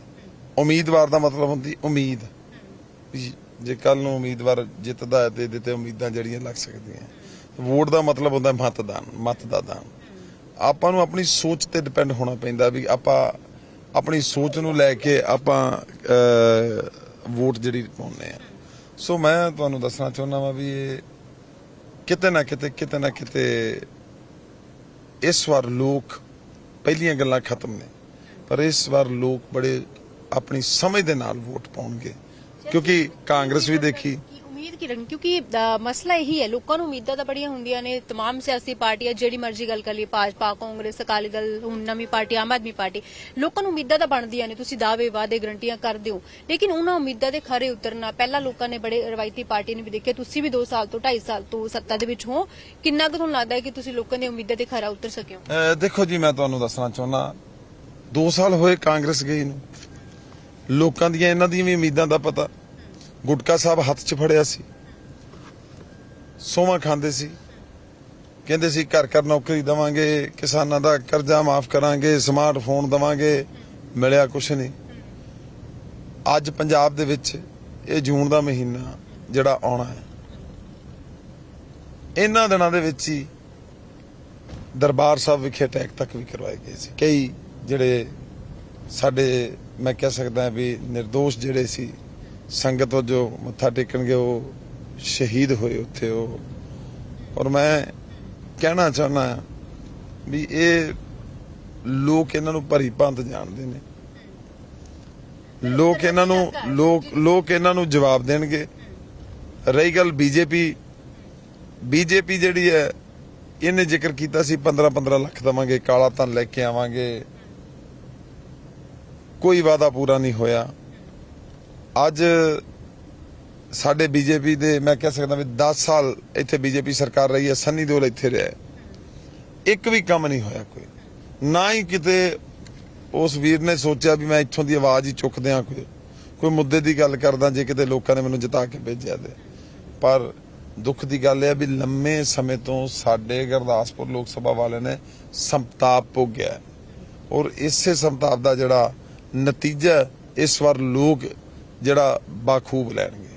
ਉਮੀਦਵਾਰ ਦਾ ਮਤਲਬ ਹੁੰਦੀ ਉਮੀਦ। ਵੀ ਜੇ ਕੱਲ ਨੂੰ ਉਮੀਦਵਾਰ ਜਿੱਤਦਾ ਹੈ ਤੇ ਇਹਦੇ ਤੇ ਉਮੀਦਾਂ ਜਿਹੜੀਆਂ ਲੱਗ ਸਕਦੀਆਂ। ਵੋਟ ਦਾ ਮਤਲਬ ਹੁੰਦਾ ਮਤਦਾਨ, ਮਤ ਦਾ ਦਾਨ। ਆਪਾਂ ਨੂੰ ਆਪਣੀ ਸੋਚ ਤੇ ਡਿਪੈਂਡ ਹੋਣਾ ਪੈਂਦਾ ਵੀ ਆਪਾਂ ਆਪਣੀ ਸੋਚ ਨੂੰ ਲੈ ਕੇ ਆਪਾਂ ਵੋਟ ਜਿਹੜੀ ਪਾਉਂਦੇ ਆ। ਸੋ ਮੈਂ ਤੁਹਾਨੂੰ ਦੱਸਣਾ ਚਾਹੁੰਦਾ ਵਾਂ ਵੀ ਇਹ ਕਿਤੇ ਨਾ ਕਿਤੇ ਕਿਤੇ ਨਾ ਕਿਤੇ ਇਸ ਵਾਰ ਲੋਕ ਪਹਿਲੀਆਂ ਗੱਲਾਂ ਖਤਮ ਨੇ। ਪਰ ਇਸ ਵਾਰ ਲੋਕ ਬੜੇ ਆਪਣੀ ਸਮਝ ਦੇ ਨਾਲ ਵੋਟ ਪਾਉਣਗੇ। ਕਿਉਂਕਿ ਕਾਂਗਰਸ ਵੀ ਦੇਖੀ ਕੀ ਉਮੀਦ ਕੀ ਰੱਖਣੀ ਕਿਉਂਕਿ ਅ, ਮਸਲਾ ਇਹੀ ਹੈ ਲੋਕਾਂ ਨੂੰ ਉਮੀਦਾਂ ਤਾਂ ਬੜੀਆਂ ਹੁੰਦੀਆਂ ਨੇ तमाम ਸਿਆਸੀ ਪਾਰਟੀਆਂ ਜਿਹੜੀ ਮਰਜ਼ੀ ਗੱਲ ਕਰ ਲਈ ਭਾਜਪਾ ਕਾਂਗਰਸ ਅਕਾਲੀ ਦਲ ਹੁਣ ਨਵੀਂ ਪਾਰਟੀ ਆਮ ਆਦਮੀ ਪਾਰਟੀ ਲੋਕਾਂ ਨੂੰ ਉਮੀਦਾਂ ਤਾਂ ਬਣਦੀਆਂ ਨੇ ਤੁਸੀਂ ਦਾਅਵੇ ਵਾਅਦੇ ਗਰੰਟੀਆਂ ਕਰਦੇ ਹੋ ਲੇਕਿਨ ਉਹਨਾਂ ਉਮੀਦਾਂ ਦੇ ਖਰੇ ਉਤਰਨਾ ਪਹਿਲਾਂ ਲੋਕਾਂ ਨੇ ਬੜੇ ਰਵਾਇਤੀ ਪਾਰਟੀ ਨੇ ਵੀ ਦੇਖਿਆ ਤੁਸੀਂ ਵੀ 2 ਸਾਲ ਤੋਂ 2.5 ਸਾਲ ਤੋਂ ਸੱਤਾ ਦੇ ਵਿੱਚ ਹੋ ਕਿੰਨਾ ਕੁ ਤੁਹਾਨੂੰ ਲੱਗਦਾ ਹੈ ਕਿ ਤੁਸੀਂ ਲੋਕਾਂ ਦੀਆਂ ਉਮੀਦਾਂ ਦੇ ਖਰਾ ਉਤਰ ਸਕੇ ਹੋ ਅਹ ਦੇਖੋ ਜੀ ਮੈਂ ਤੁਹਾਨੂੰ ਦੱਸਣਾ ਚਾਹੁੰਦਾ 2 ਸਾਲ ਹੋਏ ਕਾਂਗਰਸ ਗਈ ਨੂੰ ਲੋਕਾਂ ਦੀਆਂ ਇਹਨਾਂ ਦੀਆਂ ਵੀ ਉਮੀਦਾਂ ਦਾ ਪਤਾ ਗੁਟਕਾ ਸਾਹਿਬ ਹੱਥ 'ਚ ਫੜਿਆ ਸੀ। ਸੋਮਾ ਖਾਂਦੇ ਸੀ। ਕਹਿੰਦੇ ਸੀ, ਘਰ ਘਰ ਨੌਕਰੀ ਦਵਾਂਗੇ, ਕਿਸਾਨਾਂ ਦਾ ਕਰਜ਼ਾ ਮਾਫ ਕਰਾਂਗੇ ਸਮਾਰਟਫੋਨ ਦਵਾਂਗੇ, ਮਿਲਿਆ ਕੁਛ ਨਹੀਂ। ਅੱਜ ਪੰਜਾਬ ਦੇ ਵਿੱਚ ਇਹ ਜੂਨ ਦਾ ਮਹੀਨਾ ਜਿਹੜਾ ਆਉਣਾ ਹੈ। ਇਹਨਾਂ ਦਿਨਾਂ ਦੇ ਵਿੱਚ ਹੀ ਦਰਬਾਰ ਸਾਹਿਬ ਵਿਖੇ ਅਟੈਕ ਤੱਕ ਵੀ ਕਰਵਾਏ ਗਏ ਸੀ। ਕਈ ਜਿਹੜੇ ਸਾਡੇ, ਮੈਂ ਕਹਿ ਸਕਦਾ ਵੀ નિર્ਦੋਸ਼ ਜਿਹੜੇ ਸੀ ਸੰਗਤ ਉਹ ਜੋ ਮੱਥਾ ਟੇਕਣਗੇ, ਉਹ ਸ਼ਹੀਦ ਹੋਏ ਉੱਥੇ ਉਹ। ਔਰ ਮੈਂ ਕਹਿਣਾ ਚਾਹੁੰਦਾ ਵੀ ਇਹ ਲੋਕ ਇਹਨਾਂ ਨੂੰ ਭਰੀ ਭੰਤ ਜਾਣਦੇ ਨੇ। ਲੋਕ ਇਹਨਾਂ ਨੂੰ, ਲੋਕ ਲੋਕ ਇਹਨਾਂ ਨੂੰ ਜਵਾਬ ਦੇਣਗੇ। ਰਹੀ ਗੱਲ ਬੀਜੇਪੀ ਬੀਜੇਪੀ ਜਿਹੜੀ ਹੈ, ਇਹਨੇ ਜ਼ਿਕਰ ਕੀਤਾ ਸੀ 15 15 ਲੱਖ ਦਵਾਂਗੇ, ਕਾਲਾ ਧਨ ਲੈ ਕੇ ਆਵਾਂਗੇ। ਕੋਈ ਵਾਦਾ ਪੂਰਾ ਨਹੀਂ ਹੋਇਆ। ਅੱਜ ਸਾਡੇ ਬੀਜੇਪੀ ਦੇ, ਮੈਂ ਕਹਿ ਸਕਦਾ ਵੀ 10 ਸਾਲ ਇੱਥੇ ਬੀਜੇਪੀ ਸਰਕਾਰ ਰਹੀ ਹੈ, ਸੰਨੀ ਦਿਓਲ ਇੱਥੇ ਰਿਹਾ ਇੱਕ ਵੀ ਕੰਮ ਨਹੀਂ ਹੋਇਆ ਕੋਈ। ਨਾ ਹੀ ਕਿਤੇ ਉਸ ਵੀਰ ਨੇ ਸੋਚਿਆ ਵੀ ਮੈਂ ਇੱਥੋਂ ਦੀ ਆਵਾਜ਼ ਹੀ ਚੁੱਕ ਦਿਆਂ ਕੋਈ। ਕੋਈ ਮੁੱਦੇ ਦੀ ਗੱਲ ਕਰਦਾ ਜੇ ਕਿਤੇ ਲੋਕਾਂ ਨੇ ਮੈਨੂੰ ਜਿਤਾ ਕੇ ਭੇਜਿਆ ਤੇ। ਪਰ ਦੁੱਖ ਦੀ ਗੱਲ ਇਹ ਹੈ ਵੀ ਲੰਮੇ ਸਮੇਂ ਤੋਂ ਸਾਡੇ ਗੁਰਦਾਸਪੁਰ ਲੋਕ ਸਭਾ ਵਾਲੇ ਨੇ ਸੰਤਾਪ ਭੋਗਿਆ। ਔਰ ਇਸੇ ਸੰਤਾਪ ਦਾ ਜਿਹੜਾ ਨਤੀਜਾ ਇਸ ਵਾਰ ਲੋਕ ਜਿਹੜਾ ਬਾਖੂਬ ਲੈਣਗੇ।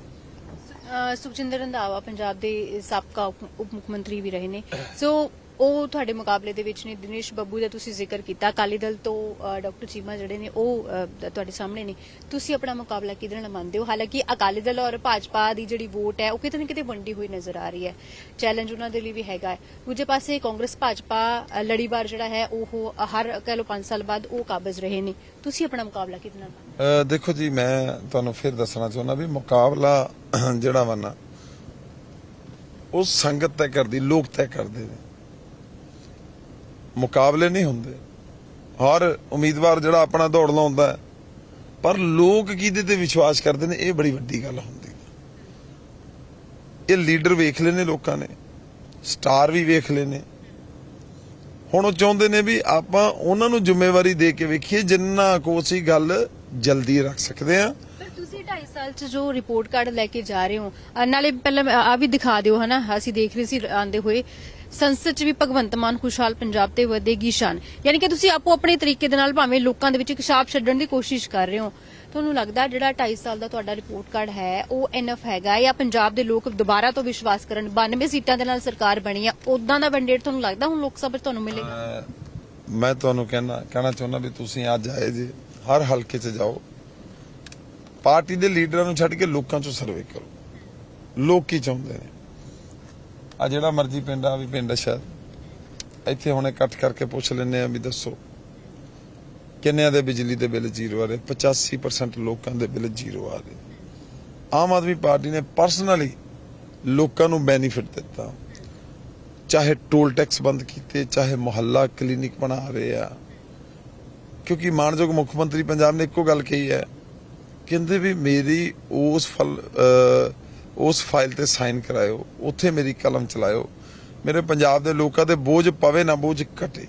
ਸੁਖਜਿੰਦਰ ਰੰਧਾਵਾ ਪੰਜਾਬ ਦੇ ਸਾਬਕਾ ਉਪ ਮੁੱਖ ਮੰਤਰੀ ਵੀ ਰਹੇ ਨੇ। ਸੋ ਉਹ ਤੁਹਾਡੇ ਮੁਕਾਬਲੇ ਦੇ ਵਿੱਚ ਨੇ, ਦਿਨੇਸ਼ ਬੱਬੂ ਦਾ ਤੁਸੀਂ ਜ਼ਿਕਰ ਕੀਤਾ, ਅਕਾਲੀ ਦਲ ਤੋਂ ਡਾਕਟਰ ਚੀਮਾ ਜਿਹੜੇ ਨੇ, ਉਹ ਤੁਹਾਡੇ ਸਾਹਮਣੇ ਨੇ। ਤੁਸੀਂ ਆਪਣਾ ਮੁਕਾਬਲਾ ਕਿਹਦੇ ਨਾਲ ਮੰਨਦੇ ਹੋ? ਹਾਲਾਂਕਿ ਅਕਾਲੀ ਦਲ ਔਰ ਭਾਜਪਾ ਦੀ ਜਿਹੜੀ ਵੋਟ ਹੈ, ਉਹ ਕਿਤੇ ਨਾ ਕਿਤੇ ਵੰਡੀ ਹੋਈ ਨਜ਼ਰ ਆ ਰਹੀ ਹੈ। ਚੈਲੰਜ ਉਹਨਾਂ ਦੇ ਲਈ ਵੀ ਹੈਗਾ ਹੈ। ਦੂਜੇ ਪਾਸੇ ਕਾਂਗਰਸ, ਭਾਜਪਾ ਲੜੀਵਾਰ ਜਿਹੜਾ ਹੈ, ਉਹ ਹਰ, ਕਹਿ ਲੋ 5 ਸਾਲ ਬਾਅਦ ਉਹ ਕਾਬਜ਼ ਰਹੇ ਨੇ। ਤੁਸੀਂ ਆਪਣਾ ਮੁਕਾਬਲਾ ਕਿਹਦੇ ਨਾਲ ਮੰਨਦੇ ਦੇਖੋ ਜੀ, ਮੈਂ ਤੁਹਾਨੂੰ ਫਿਰ ਦੱਸਣਾ ਚਾਹੁੰਦਾ ਵੀ ਮੁਕਾਬਲਾ ਜਿਹੜਾ ਵਾ ਨਾ, ਉਹ ਸੰਗਤ ਤੈ ਕਰਦੀ, ਲੋਕ ਤੈਅ ਕਰਦੇ ਨੇ। ਮੁਕਾਬਲੇ ਨਹੀਂ ਹੁੰਦੇ। ਹਰ ਉਮੀਦਵਾਰ ਜਿਹੜਾ ਆਪਣਾ ਦੌੜ ਲਾਉਂਦਾ ਪਰ ਲੋਕ ਕਿਹਦੇ ਤੇ ਵਿਸ਼ਵਾਸ ਕਰਦੇ ਨੇ? ਇਹ ਬੜੀ ਵੱਡੀ ਗੱਲ ਹੁੰਦੀ ਇਹ ਲੀਡਰ ਵੇਖ ਲਏ ਲੋਕਾਂ ਨੇ, ਸਟਾਰ ਵੀ ਵੇਖ ਲਏ ਹੁਣ ਉਹ ਚਾਹੁੰਦੇ ਨੇ ਵੀ ਆਪਾਂ ਉਹਨਾਂ ਨੂੰ ਜ਼ਿੰਮੇਵਾਰੀ ਦੇ ਕੇ ਵੇਖੀਏ, ਜਿੰਨਾ ਕੋ ਅਸੀਂ ਗੱਲ ਜਲਦੀ ਰੱਖ ਸਕਦੇ ਆ ਤੁਸੀਂ 2.5 ਸਾਲ ਚ ਜੋ ਰਿਪੋਰਟ ਕਾਰਡ ਲੈ ਕੇ ਜਾ ਰਹੇ ਹੋ ਨਾਲੇ ਪਹਿਲਾਂ ਆ ਵੀ ਦਿਖਾ ਦਿਓ, ਹਨਾ? ਅਸੀਂ ਦੇਖ ਰਹੇ ਸੀ ਆਂਦੇ ਹੋਏ। ਸੰਸਦ ਚ ਵੀ ਭਗਵੰਤ ਮਾਨ ਖੁਸ਼ਹਾਲ ਪੰਜਾਬ ਤੇ ਵਧੇਗੀ ਸ਼ਾਨ। ਯਾਨੀ ਕਿ ਤੁਸੀਂ ਆਪੋ ਆਪਣੇ ਤਰੀਕੇ ਦੇ ਨਾਲ ਭਾਵੇਂ ਲੋਕਾਂ ਦੇ ਵਿੱਚ ਇੱਕ ਛਾਪ ਛੱਡਣ ਦੀ ਕੋਸ਼ਿਸ਼ ਕਰ ਰਹੇ ਹੋ। ਤੁਹਾਨੂੰ ਲੱਗਦਾ ਜਿਹੜਾ 2.5 ਸਾਲ ਦਾ ਤੁਹਾਡਾ ਰਿਪੋਰਟ ਕਾਰਡ ਹੈ, ਉਹ ਇਨਫ ਹੈਗਾ ਜਾਂ ਪੰਜਾਬ ਦੇ ਲੋਕ ਦੁਬਾਰਾ ਤੋਂ ਵਿਸ਼ਵਾਸ ਕਰਨ 92 ਸੀਟਾਂ ਦੇ ਨਾਲ ਸਰਕਾਰ ਬਣੀ ਆ ਉਦਾਂ ਦਾ ਮੈਂਡੇਟ ਤੁਹਾਨੂੰ ਲੱਗਦਾ ਹੁਣ ਲੋਕ ਸਭਾ ਤੁਹਾਨੂੰ ਮਿਲੇਗਾ ਮੈਂ ਤੁਹਾਨੂੰ ਕਹਿਣਾ ਕਹਿਣਾ ਚਾਹੁੰਦਾ ਵੀ ਤੁਸੀਂ ਅੱਜ ਆਏ ਜੇ, ਹਰ ਹਲਕੇ 'ਚ ਜਾਓ। ਪਾਰਟੀ ਦੇ ਲੀਡਰਾਂ ਨੂੰ ਛੱਡ ਕੇ ਲੋਕਾਂ 'ਚੋਂ ਸਰਵੇ ਕਰੋ। ਲੋਕ ਕੀ ਚਾਹੁੰਦੇ ਨੇ? ਆ ਜਿਹੜਾ ਮਰਜ਼ੀ ਪਿੰਡ ਆ ਵੀ ਪਿੰਡ ਆ। ਇੱਥੇ ਹੁਣ ਇਕੱਠ ਕਰਕੇ ਪੁੱਛ ਲੈਨੇ ਆ ਵੀ ਦੱਸੋ, ਕਿੰਨਿਆਂ ਦੇ ਬਿਜਲੀ ਦੇ ਬਿੱਲ ਜ਼ੀਰੋ ਆ ਰਹੇ? 85% ਲੋਕਾਂ ਦੇ ਬਿੱਲ ਜ਼ੀਰੋ ਆ ਰਹੇ। ਆਮ ਆਦਮੀ ਪਾਰਟੀ ਨੇ ਪਰਸਨਲੀ ਲੋਕਾਂ ਨੂੰ ਬੈਨੀਫਿਟ ਦਿੱਤਾ। ਚਾਹੇ ਟੋਲ ਟੈਕਸ ਬੰਦ ਕੀਤੇ, ਚਾਹੇ ਮੁਹੱਲਾ ਕਲੀਨਿਕ ਬਣਾ ਰਹੇ ਆ। ਕਿਉਂਕਿ ਮਾਨਯੋਗ ਮੁੱਖ ਮੰਤਰੀ ਪੰਜਾਬ ਨੇ ਇੱਕੋ ਗੱਲ ਕਹੀ ਹੈ, ਕਹਿੰਦੇ ਵੀ ਮੇਰੀ ਉਸ ਫਲ ਉਸ ਫਾਈਲ ਤੇ ਸਾਈਨ ਕਰਾਇਓ ਉੱਥੇ ਮੇਰੀ ਕਲਮ ਚਲਾਇਓ। ਮੇਰੇ ਪੰਜਾਬ ਦੇ ਲੋਕਾਂ ਦੇ ਬੋਝ ਪਵੇ ਨਾ ਬੋਝ ਘਟੇ।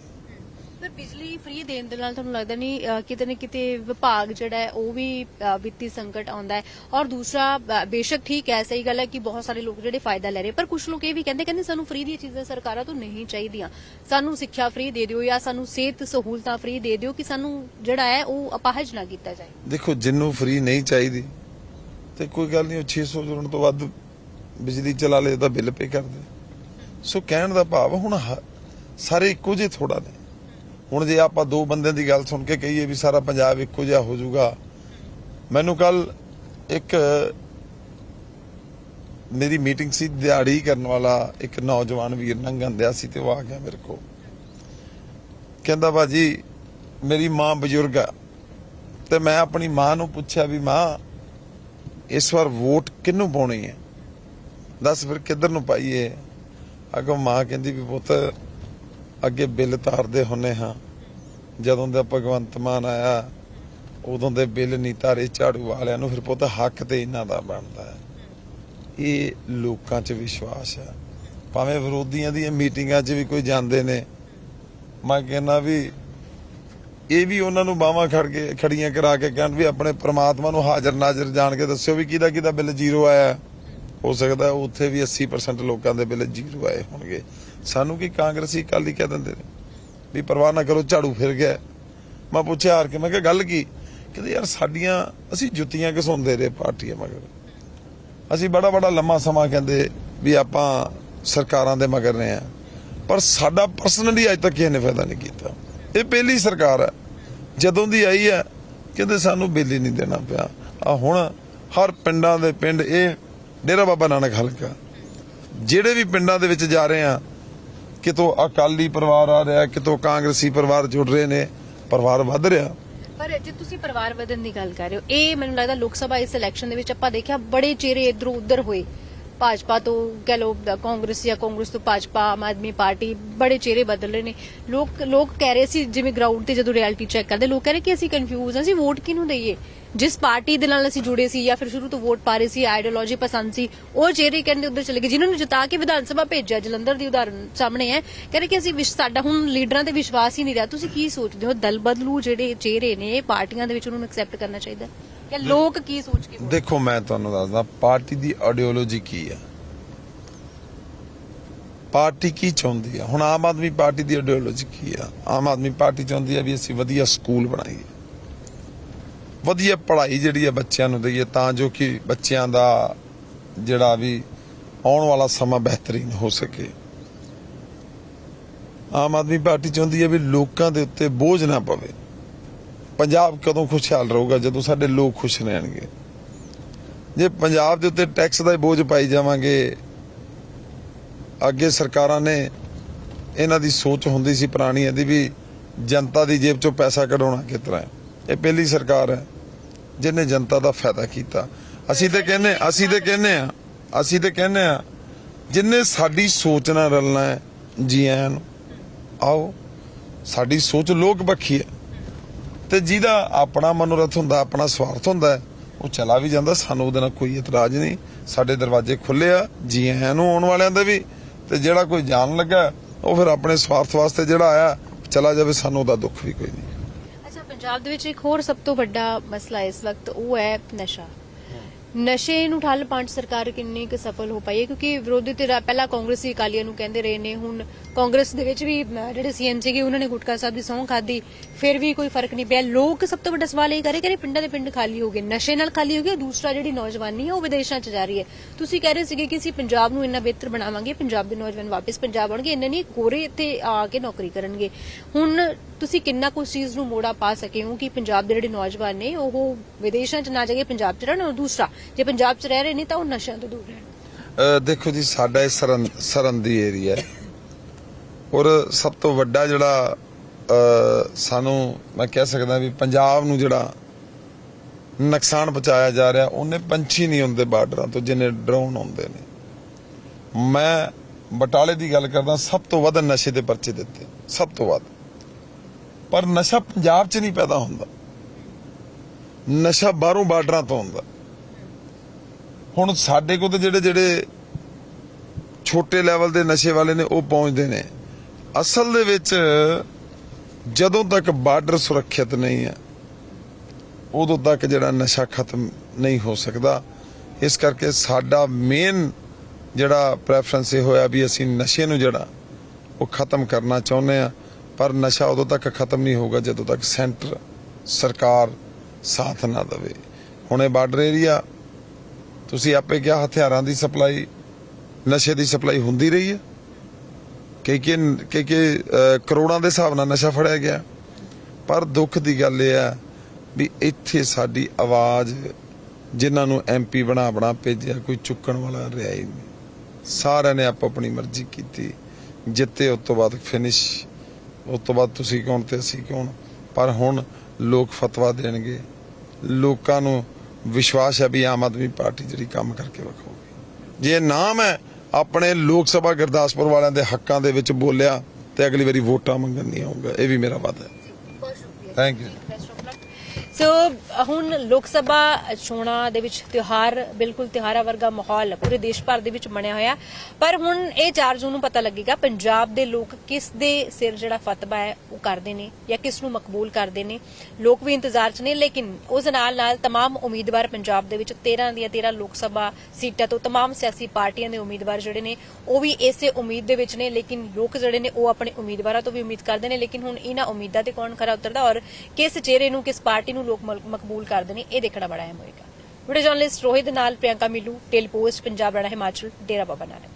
ਪਰ ਬਿਜਲੀ ਫ੍ਰੀ ਦੇਣ ਦੇ ਨਾਲ ਤੁਹਾਨੂੰ ਲੱਗਦਾ ਨਹੀਂ ਕਿਤੇ ਨਾ ਕਿਤੇ ਵਿਭਾਗ ਜਿਹੜਾ ਹੈ ਉਹ ਵੀ ਵਿੱਤੀ ਸੰਕਟ ਆਉਂਦਾ ਹੈ। ਔਰ ਦੂਸਰਾ ਬੇਸ਼ੱਕ ਠੀਕ ਹੈ ਸਹੀ ਗੱਲ ਹੈ ਕਿ ਬਹੁਤ ਸਾਰੇ ਲੋਕ ਜਿਹੜੇ ਫਾਇਦਾ ਲੈ ਰਹੇ ਪਰ ਕੁਝ ਲੋਕ ਇਹ ਵੀ ਕਹਿੰਦੇ ਕਹਿੰਦੇ ਸਾਨੂੰ ਫ੍ਰੀ ਦੀਆਂ ਚੀਜ਼ਾਂ ਸਰਕਾਰਾਂ ਤੋਂ ਨਹੀਂ ਚਾਹੀਦੀਆਂ। ਸਾਨੂੰ ਸਿੱਖਿਆ ਫ੍ਰੀ ਦੇ ਦਿਓ ਜਾਂ ਸਾਨੂੰ ਸਿਹਤ ਸਹੂਲਤਾਂ ਫ੍ਰੀ ਦੇ ਦਿਓ ਕਿ ਸਾਨੂੰ ਜਿਹੜਾ ਹੈ ਉਹ ਅਪਾਹਜ ਨਾ ਕੀਤਾ ਜਾਏ। ਦੇਖੋ ਜਿੰਨੂੰ ਫ੍ਰੀ ਨਹੀਂ ਚਾਹੀਦੀ ਤੇ ਕੋਈ ਗੱਲ ਨਹੀਂ, ਉਹ 600 ਯੂਨਿਟ ਤੋਂ ਵੱਧ ਬਿਜਲੀ ਚਲਾ ਲੇ ਤਾਂ ਬਿੱਲ ਪੇ ਕਰਦੇ ਸੋ ਕਹਿਣ ਦਾ ਭਾਵ ਹੁਣ ਸਾਰੇ ਇੱਕੋ ਜਿਹੇ ਥੋੜਾ ਨੇ। ਹੁਣ ਜੇ ਆਪਾਂ ਦੋ ਬੰਦਿਆਂ ਦੀ ਗੱਲ ਸੁਣ ਕੇ ਕਹੀਏ ਵੀ ਸਾਰਾ ਪੰਜਾਬ ਇੱਕੋ ਜਿਹਾ ਹੋ ਜਾਊਗਾ, ਮੈਨੂੰ ਕੱਲ ਇੱਕ ਮੇਰੀ ਮੀਟਿੰਗ ਸੀ ਦਿਹਾੜੀ ਕਰਨ ਵਾਲਾ ਇੱਕ ਨੌਜਵਾਨ ਵੀਰ ਨੰਗਨ ਦਿਆ ਸੀ ਤੇ ਉਹ ਆ ਗਿਆ ਮੇਰੇ ਕੋਲ। ਕਹਿੰਦਾ ਬਾਜੀ ਮੇਰੀ ਮਾਂ ਬਜ਼ੁਰਗ ਆ। ਤੇ ਮੈਂ ਆਪਣੀ ਮਾਂ ਨੂੰ ਪੁੱਛਿਆ ਵੀ, ਮਾਂ ਇਸ ਵਾਰ ਵੋਟ ਕਿਹਨੂੰ ਪਾਉਣੀ ਹੈ? ਦੱਸ ਫਿਰ ਕਿੱਧਰ ਨੂੰ ਪਾਈਏ? ਅੱਗੋਂ ਮਾਂ ਕਹਿੰਦੀ ਵੀ ਪੁੱਤ, ਅੱਗੇ ਬਿੱਲ ਤਾਰਦੇ ਹੁੰਨੇ ਹਾਂ। ਜਦੋਂ ਦਾ ਭਗਵੰਤ ਮਾਨ ਆਇਆ, ਉਦੋਂ ਦੇ ਬਿੱਲ ਨਹੀਂ ਤਾਰੇ ਝਾੜੂ ਵਾਲਿਆਂ ਨੂੰ, ਫਿਰ ਪੁੱਤ ਹੱਕ ਤੇ ਇਹਨਾਂ ਦਾ ਬਣਦਾ ਹੈ। ਇਹ ਲੋਕਾਂ 'ਚ ਵਿਸ਼ਵਾਸ ਹੈ। ਭਾਵੇਂ ਵਿਰੋਧੀਆਂ ਦੀਆਂ ਮੀਟਿੰਗਾਂ 'ਚ ਵੀ ਕੋਈ ਜਾਂਦੇ ਨੇ, ਮੈਂ ਕਹਿੰਦਾ ਵੀ ਇਹ ਵੀ ਉਹਨਾਂ ਨੂੰ ਬਾਹਾਂ ਖੜ ਕੇ ਖੜੀਆਂ ਕਰਾ ਕੇ ਕਹਿਣ ਵੀ ਆਪਣੇ ਪ੍ਰਮਾਤਮਾ ਨੂੰ ਹਾਜ਼ਰ ਨਾਜ਼ਰ ਜਾਣ ਕੇ ਦੱਸਿਓ ਵੀ ਕਿਹਦਾ ਕਿਹਦਾ ਬਿੱਲ ਜ਼ੀਰੋ ਆਇਆ। ਹੋ ਸਕਦਾ ਉੱਥੇ ਵੀ 80% ਲੋਕਾਂ ਦੇ ਬਿੱਲ ਜ਼ੀਰੋ ਆਏ ਹੋਣਗੇ। ਸਾਨੂੰ ਕੀ ਕਾਂਗਰਸੀ ਅਕਾਲੀ ਕਹਿ ਦਿੰਦੇ ਨੇ? ਵੀ ਪਰਵਾਹ ਨਾ ਕਰੋ, ਝਾੜੂ ਫਿਰ ਗਿਆ। ਮੈਂ ਪੁੱਛਿਆ ਹਾਰ ਕੇ, ਮੈਂ ਕਿਹਾ ਗੱਲ ਕੀ? ਕਹਿੰਦੇ ਯਾਰ ਸਾਡੀਆਂ, ਅਸੀਂ ਜੁੱਤੀਆਂ ਘਸਾਉਂਦੇ ਰਹੇ ਪਾਰਟੀਆਂ ਮਗਰ। ਅਸੀਂ ਬੜਾ ਬੜਾ ਲੰਮਾ ਸਮਾਂ ਕਹਿੰਦੇ ਵੀ ਆਪਾਂ ਸਰਕਾਰਾਂ ਦੇ ਮਗਰ ਰਹੇ ਆ ਪਰ ਸਾਡਾ ਪਰਸਨਲੀ ਅੱਜ ਤੱਕ ਕਿਸੇ ਨੇ ਫਾਇਦਾ ਨਹੀਂ ਕੀਤਾ। ਇਹ ਪਹਿਲੀ ਸਰਕਾਰ ਹੈ। ਜਦੋਂ ਦੀ ਆਈ ਹੈ, ਕਹਿੰਦੇ ਸਾਨੂੰ ਬਿੱਲ ਨਹੀਂ ਦੇਣਾ ਪਿਆ। ਆ ਹੁਣ ਹਰ ਪਿੰਡਾਂ ਦੇ ਪਿੰਡ, ਇਹ ਡੇਰਾ ਬਾਬਾ ਨਾਨਕ ਹਲਕਾ ਜਿਹੜੇ ਵੀ ਪਿੰਡਾਂ ਦੇ ਵਿੱਚ ਜਾ ਰਹੇ ਆ, ਕਿਤੋਂ ਅਕਾਲੀ ਪਰਿਵਾਰ ਆ ਰਿਹਾ, ਕਿਤੋਂ ਕਾਂਗਰਸੀ ਪਰਿਵਾਰ ਜੁੜ ਰਹੇ ਨੇ, ਪਰਿਵਾਰ ਵੱਧ ਰਿਹਾ। ਪਰ ਜੇ ਤੁਸੀਂ ਪਰਿਵਾਰ ਵਧਣ ਦੀ ਗੱਲ ਕਰ ਰਹੇ ਹੋ, ਇਹ ਮੈਨੂੰ ਲੱਗਦਾ ਲੋਕ ਸਭਾ ਇਸ ਇਲੈਕਸ਼ਨ ਦੇ ਵਿੱਚ ਆਪਾਂ ਦੇਖਿਆ ਬੜੇ ਚਿਹਰੇ ਇਧਰੋਂ ਉਧਰ ਹੋਏ। ਭਾਜਪਾ ਤੋਂ ਕਹ ਲੋ ਕਾਂਗਰਸ ਜਾਂ ਕਾਂਗਰਸ ਤੋਂ ਭਾਜਪਾ, ਆਮ ਆਦਮੀ ਪਾਰਟੀ ਬੜੇ ਚਿਹਰੇ ਬਦਲ ਰਹੇ ਨੇ। ਲੋਕ ਲੋਕ ਕਹਿ ਰਹੇ ਸੀ, ਜਿਵੇਂ ਗਰਾਊਂਡ ਤੇ ਜਦੋਂ ਰਿਐਲਿਟੀ ਚੈੱਕ ਕਰਦੇ, ਲੋਕ ਕਹਿ ਰਹੇ ਕਿ ਅਸੀਂ ਕਨਫਿਊਜ਼ ਹਾਂ, ਅਸੀਂ ਵੋਟ ਕਿਹਨੂੰ ਦਈਏ? ਜਿਸ ਪਾਰਟੀ ਦੇ ਨਾਲ ਅਸੀਂ ਜੁੜੇ ਸੀ ਜਾਂ ਫਿਰ ਸ਼ੁਰੂ ਤੋਂ ਵੋਟ ਪਾ ਰਹੇ ਸੀ ਆਈਡੀਓਲੋਜੀ ਪਸੰਦ ਸੀ, ਉਹ ਚਿਹਰੇ ਕਹਿੰਦੇ ਉਧਰ ਚਲੇ ਗਏ, ਜਿਨ੍ਹਾਂ ਨੂੰ ਜਿਤਾ ਕੇ ਵਿਧਾਨ ਸਭਾ ਭੇਜਿਆ। ਜਲੰਧਰ ਦੀ ਉਦਾਹਰਨ ਸਾਹਮਣੇ ਹੈ ਕਹਿੰਦੇ ਕਿ ਅਸੀਂ ਸਾਡਾ ਹੁਣ ਲੀਡਰਾਂ ਤੇ ਵਿਸ਼ਵਾਸ ਹੀ ਨਹੀਂ ਰਿਹਾ। ਤੁਸੀਂ ਕੀ ਸੋਚਦੇ ਹੋ? ਦਲ ਬਦਲੂ ਜਿਹੜੇ ਚਿਹਰੇ ਨੇ, ਪਾਰਟੀਆਂ ਦੇ ਵਿੱਚ ਉਹਨਾਂ ਨੂੰ ਐਕਸੈਪਟ ਕਰਨਾ ਚਾਹੀਦਾ ਜਾਂ ਲੋਕ ਕੀ ਸੋਚ ਕੇ vote ਦੇਖੋ, ਮੈਂ ਤੁਹਾਨੂੰ ਦੱਸਦਾ, ਪਾਰਟੀ ਦੀ ਆਈਡੀਓਲੋਜੀ ਕੀ ਹੈ? ਪਾਰਟੀ ਕੀ ਚਾਹੁੰਦੀ ਆ ਹੁਣ ਆਮ ਆਦਮੀ ਪਾਰਟੀ ਦੀ ਆਈਡੀਓਲੋਜੀ ਕੀ ਆ ਆਮ ਆਦਮੀ ਪਾਰਟੀ ਚਾਹੁੰਦੀ ਆ ਵੀ ਅਸੀਂ ਵਧੀਆ ਸਕੂਲ ਬਣਾਈਏ। ਵਧੀਆ ਪੜ੍ਹਾਈ ਜਿਹੜੀ ਆ ਬੱਚਿਆਂ ਨੂੰ ਦਈਏ, ਤਾਂ ਜੋ ਕਿ ਬੱਚਿਆਂ ਦਾ ਜਿਹੜਾ ਵੀ ਆਉਣ ਵਾਲਾ ਸਮਾਂ ਬਿਹਤਰੀਨ ਹੋ ਸਕੇ। ਆਮ ਆਦਮੀ ਪਾਰਟੀ ਚਾਹੁੰਦੀ ਹੈ ਵੀ ਲੋਕਾਂ ਦੇ ਉੱਤੇ ਬੋਝ ਨਾ ਪਵੇ। ਪੰਜਾਬ ਕਦੋਂ ਖੁਸ਼ਹਾਲ ਰਹੂਗਾ? ਜਦੋਂ ਸਾਡੇ ਲੋਕ ਖੁਸ਼ ਰਹਿਣਗੇ। ਜੇ ਪੰਜਾਬ ਦੇ ਉੱਤੇ ਟੈਕਸ ਦਾ ਬੋਝ ਪਾਈ ਜਾਵਾਂਗੇ, ਅੱਗੇ ਸਰਕਾਰਾਂ ਨੇ ਇਹਨਾਂ ਦੀ ਸੋਚ ਹੁੰਦੀ ਸੀ ਪੁਰਾਣੀ, ਇਹਦੀ ਵੀ ਜਨਤਾ ਦੀ ਜੇਬ ਚੋਂ ਪੈਸਾ ਕਢਾਉਣਾ ਕਿਸ ਤਰ੍ਹਾਂ ਇਹ ਪਹਿਲੀ ਸਰਕਾਰ ਹੈ, ਜਿਹਨੇ ਜਨਤਾ ਦਾ ਫਾਇਦਾ ਕੀਤਾ। ਅਸੀਂ ਤੇ ਕਹਿੰਦੇ, ਅਸੀਂ ਤੇ ਕਹਿੰਦੇ ਆ ਅਸੀਂ ਤੇ ਕਹਿੰਦੇ ਆ ਜਿੰਨੇ ਸਾਡੀ ਸੋਚ ਨਾਲ ਰਲਣਾ ਹੈ, ਜੀ ਆਇਆਂ ਨੂੰ, ਆਓ, ਸਾਡੀ ਸੋਚ ਲੋਕ ਪੱਖੀ ਹੈ। ਤੇ ਜਿਹਦਾ ਆਪਣਾ ਮਨੋਰਥ ਹੁੰਦਾ, ਆਪਣਾ ਸਵਾਰਥ ਹੁੰਦਾ, ਉਹ ਚਲਾ ਵੀ ਜਾਂਦਾ। ਸਾਨੂੰ ਉਹਦੇ ਨਾਲ ਕੋਈ ਇਤਰਾਜ਼ ਨਹੀਂ। ਸਾਡੇ ਦਰਵਾਜ਼ੇ ਖੁੱਲੇ ਆ, ਜੀ ਆਇਆਂ ਨੂੰ ਆਉਣ ਵਾਲਿਆਂ ਦੇ ਵੀ। ਤੇ ਜਿਹੜਾ ਕੋਈ ਜਾਣ ਲੱਗਾ, ਉਹ ਫਿਰ ਆਪਣੇ ਸਵਾਰਥ ਵਾਸਤੇ ਜਿਹੜਾ ਆਇਆ, ਚਲਾ ਜਾਵੇ, ਸਾਨੂੰ ਉਹਦਾ ਦੁੱਖ ਵੀ ਕੋਈ ਨਹੀਂ। ਅੱਛਾ, ਪੰਜਾਬ ਦੇ ਵਿੱਚ ਇੱਕ ਹੋਰ ਸਭ ਤੋਂ ਵੱਡਾ ਮਸਲਾ ਇਸ ਵਕਤ ਉਹ ਹੈ ਨਸ਼ਾ। ਨਸ਼ੇ ਨੂੰ ਠੱਲ ਪਾਉਣ 'ਚ ਸਰਕਾਰ ਕਿੰਨੀ ਕੁ ਸਫਲ ਹੋ ਪਾਈ ਹੈ? ਕਿਉਂਕਿ ਵਿਰੋਧੀ ਧਿਰ ਪਹਿਲਾਂ ਕਾਂਗਰਸੀ ਅਕਾਲੀਆਂ ਨੂੰ ਕਹਿੰਦੇ ਰਹੇ ਨੇ ਹੁਣ ਕਾਂਗਰਸ ਦੇ ਵਿੱਚ ਵੀ ਅਹ, ਜਿਹੜੇ ਸੀਐਮ ਸੀਗੇ ਉਹਨਾਂ ਨੇ ਗੁਟਕਾ ਸਾਹਿਬ ਦੀ ਸਹੁੰ ਖਾਦੀ ਫਿਰ ਵੀ ਕੋਈ ਫ਼ਰਕ ਨਹੀਂ ਪਿਆ। ਲੋਕ ਸਭ ਤੋਂ ਵੱਡਾ ਸਵਾਲ ਇਹ ਕਰੇ ਕਿ ਪਿੰਡਾਂ ਦੇ ਪਿੰਡ ਖਾਲੀ ਹੋ ਗਏ ਨਸ਼ੇ ਨਾਲ ਖਾਲੀ ਹੋ ਗਏ ਦੂਸਰਾ ਜਿਹੜੀ ਨੌਜਵਾਨੀ ਹੈ ਉਹ ਵਿਦੇਸ਼ਾਂ 'ਚ ਜਾ ਰਹੀ ਹੈ। ਤੁਸੀਂ ਕਹਿ ਰਹੇ ਸੀਗੇ ਕਿ ਅਸੀਂ ਪੰਜਾਬ ਨੂੰ ਇੰਨਾ ਬਿਹਤਰ ਬਣਾਵਾਂਗੇ ਪੰਜਾਬ ਦੇ ਨੌਜਵਾਨ ਵਾਪਸ ਪੰਜਾਬ ਆਉਣਗੇ ਇੰਨੇ ਨਹੀਂ ਗੋਰੇ ਇੱਥੇ ਆ ਕੇ ਨੌਕਰੀ ਕਰਨਗੇ। ਹੁਣ ਤੁਸੀਂ ਕਿੰਨਾ ਕੁ ਚੀਜ਼ ਨੂੰ ਮੋੜਾ ਪਾ ਸਕੇ ਹੋ ਕਿ ਪੰਜਾਬ ਦੇ ਜਿਹੜੇ ਨੌਜਵਾਨ ਨੇ, ਉਹ ਵਿਦੇਸ਼ਾਂ 'ਚ ਨਾ ਜਾ ਕੇ ਪੰਜਾਬ 'ਚ ਰਹਿਣ ਔਰ ਦੂਸਰਾ, ਜੇ ਪੰਜਾਬ 'ਚ ਰਹਿ ਰਹੇ ਨੇ ਤਾਂ ਉਹ ਨਸ਼ਿਆਂ ਤੋਂ ਦੂਰ ਰਹਿਣ। ਦੇਖੋ ਜੀ, ਸਾਡਾ ਇਹ ਸਰਨ ਸਰਨ ਦੀ ਏਰੀਆ ਹੈ। ਔਰ ਸਭ ਤੋਂ ਵੱਡਾ ਜਿਹੜਾ ਸਾਨੂੰ ਮੈਂ ਕਹਿ ਸਕਦਾ ਵੀ ਪੰਜਾਬ ਨੂੰ ਜਿਹੜਾ ਨੁਕਸਾਨ ਪਹੁੰਚਾਇਆ ਜਾ ਰਿਹਾ, ਉਹਨੇ ਪੰਛੀ ਨਹੀਂ ਹੁੰਦੇ ਬਾਰਡਰਾਂ ਤੋਂ, ਜਿੰਨੇ ਡਰੋਨ ਹੁੰਦੇ ਨੇ। ਮੈਂ ਬਟਾਲੇ ਦੀ ਗੱਲ ਕਰਦਾ, ਸਭ ਤੋਂ ਵੱਧ ਨਸ਼ੇ ਦੇ ਪਰਚੇ ਦਿੱਤੇ, ਸਭ ਤੋਂ ਵੱਧ। ਪਰ ਨਸ਼ਾ ਪੰਜਾਬ 'ਚ ਨਹੀਂ ਪੈਦਾ ਹੁੰਦਾ। ਨਸ਼ਾ ਬਾਹਰੋਂ ਬਾਰਡਰਾਂ ਤੋਂ ਹੁੰਦਾ। ਹੁਣ ਸਾਡੇ ਕੋਲ ਤਾਂ ਜਿਹੜੇ ਜਿਹੜੇ ਛੋਟੇ ਲੈਵਲ ਦੇ ਨਸ਼ੇ ਵਾਲੇ ਨੇ, ਉਹ ਪਹੁੰਚਦੇ ਨੇ। ਅਸਲ ਦੇ ਵਿੱਚ ਜਦੋਂ ਤੱਕ ਬਾਰਡਰ ਸੁਰੱਖਿਅਤ ਨਹੀਂ ਹੈ, ਉਦੋਂ ਤੱਕ ਜਿਹੜਾ ਨਸ਼ਾ ਖਤਮ ਨਹੀਂ ਹੋ ਸਕਦਾ। ਇਸ ਕਰਕੇ ਸਾਡਾ ਮੇਨ ਜਿਹੜਾ ਪ੍ਰੈਫਰੈਂਸ ਇਹ ਹੋਇਆ ਵੀ ਅਸੀਂ ਨਸ਼ੇ ਨੂੰ ਜਿਹੜਾ ਉਹ ਖਤਮ ਕਰਨਾ ਚਾਹੁੰਦੇ ਆ ਪਰ ਨਸ਼ਾ ਉਦੋਂ ਤੱਕ ਖਤਮ ਨਹੀਂ ਹੋਊਗਾ ਜਦੋਂ ਤੱਕ ਸੈਂਟਰ ਸਰਕਾਰ ਸਾਥ ਨਾ ਦੇਵੇ। ਹੁਣੇ ਬਾਰਡਰ ਏਰੀਆ, ਤੁਸੀਂ ਆਪੇ ਕਿਹਾ ਹਥਿਆਰਾਂ ਦੀ ਸਪਲਾਈ, ਨਸ਼ੇ ਦੀ ਸਪਲਾਈ ਹੁੰਦੀ ਰਹੀ ਹੈ। ਕਿ ਕਿ ਕਿ ਕਰੋੜਾਂ ਦੇ ਹਿਸਾਬ ਨਾਲ ਨਸ਼ਾ ਫੜਿਆ ਗਿਆ। ਪਰ ਦੁੱਖ ਦੀ ਗੱਲ ਇਹ ਆ ਵੀ ਇੱਥੇ ਸਾਡੀ ਆਵਾਜ਼, ਜਿਨ੍ਹਾਂ ਨੂੰ ਐਮਪੀ ਬਣਾ ਬਣਾ ਭੇਜਿਆ, ਕੋਈ ਚੁੱਕਣ ਵਾਲਾ ਰਿਹਾ ਹੀ ਨਹੀਂ। ਸਾਰਿਆਂ ਨੇ ਆਪੋ ਆਪਣੀ ਮਰਜ਼ੀ ਕੀਤੀ। ਜਿੱਤੇ ਉਸ ਤੋਂ ਬਾਅਦ ਫਿਨਿਸ਼ ਉਸ ਤੋਂ ਬਾਅਦ ਤੁਸੀਂ ਕੌਣ ਤੇ ਅਸੀਂ ਕੌਣ? ਪਰ ਹੁਣ ਲੋਕ ਫਤਵਾ ਦੇਣਗੇ। ਲੋਕਾਂ ਨੂੰ ਵਿਸ਼ਵਾਸ ਹੈ ਵੀ ਆਮ ਆਦਮੀ ਪਾਰਟੀ ਜਿਹੜੀ ਕੰਮ ਕਰਕੇ ਵਿਖਾਊਗੀ ਜੇ ਨਾਮ ਹੈ ਆਪਣੇ ਲੋਕ ਸਭਾ ਗੁਰਦਾਸਪੁਰ ਵਾਲਿਆਂ ਦੇ ਹੱਕਾਂ ਦੇ ਵਿੱਚ ਬੋਲਿਆ ਤੇ ਅਗਲੀ ਵਾਰੀ ਵੋਟਾਂ ਮੰਗਣ ਨਹੀਂ ਆਊਗਾ। ਇਹ ਵੀ ਮੇਰਾ ਵਾਅਦਾ ਹੈ। ਥੈਂਕ ਯੂ ਸੋ ਹੁਣ ਲੋਕ ਸਭਾ ਚੋਣਾਂ ਦੇ ਵਿੱਚ ਤਿਉਹਾਰ ਬਿਲਕੁਲ ਤਿਉਹਾਰਾਂ ਵਰਗਾ ਮਾਹੌਲ ਪੂਰੇ ਦੇਸ਼ ਭਰ ਦੇ ਵਿੱਚ ਬਣਿਆ ਹੋਇਆ ਪਰ ਹੁਣ ਇਹ 4 ਜੂਨ ਨੂੰ ਪਤਾ ਲੱਗੇਗਾ ਪੰਜਾਬ ਦੇ ਲੋਕ ਕਿਸ ਦੇ ਸਿਰ ਜਿਹੜਾ ਫਤਵਾ ਹੈ ਉਹ ਕਰਦੇ ਨੇ ਜਾਂ ਕਿਸ ਨੂੰ ਮਕਬੂਲ ਕਰਦੇ ਨੇ ਲੋਕ ਵੀ ਇੰਤਜ਼ਾਰ 'ਚ ਨੇ ਲੇਕਿਨ ਉਸ ਨਾਲ ਨਾਲ तमाम ਉਮੀਦਵਾਰ ਪੰਜਾਬ ਦੇ ਵਿੱਚ 13 ਦੀਆਂ 13 ਲੋਕ ਸਭਾ ਸੀਟਾਂ ਤੋਂ तमाम ਸਿਆਸੀ ਪਾਰਟੀਆਂ ਦੇ ਉਮੀਦਵਾਰ ਜਿਹੜੇ ਨੇ ਉਹ ਵੀ ਇਸੇ ਉਮੀਦ ਦੇ ਵਿੱਚ ਨੇ ਲੇਕਿਨ ਲੋਕ ਜਿਹੜੇ ਨੇ ਉਹ ਆਪਣੇ ਉਮੀਦਵਾਰਾਂ ਤੋਂ ਵੀ ਉਮੀਦ ਕਰਦੇ ਨੇ ਲੇਕਿਨ ਹੁਣ ਇਹਨਾਂ ਉਮੀਦਾਂ ਤੇ ਕੌਣ ਖਰਾ ਉਤਰਦਾ ਔਰ ਕਿਸ ਚਿਹਰੇ ਨੂੰ ਕਿਸ ਪਾਰਟੀ ਨੂੰ ਲੋਕ ਮਲ- ਮਕਬੂਲ ਕਰਦੇ ਨੇ, ਇਹ ਦੇਖਣਾ ਬੜਾ ਅਹਿਮ ਹੋਏਗਾ। ਵੀਡੀਓ ਜਰਨਲਿਸਟ ਰੋਹਿਤ ਨਾਲ ਪ੍ਰਿਯੰਕਾ ਮਿਲੂ, ਟੇਲੀ ਪੋਸਟ, ਪੰਜਾਬ ਰਾਣਾ ਹਿਮਾਚਲ, ਡੇਰਾ ਬਾਬਾ ਨਾਨਕ।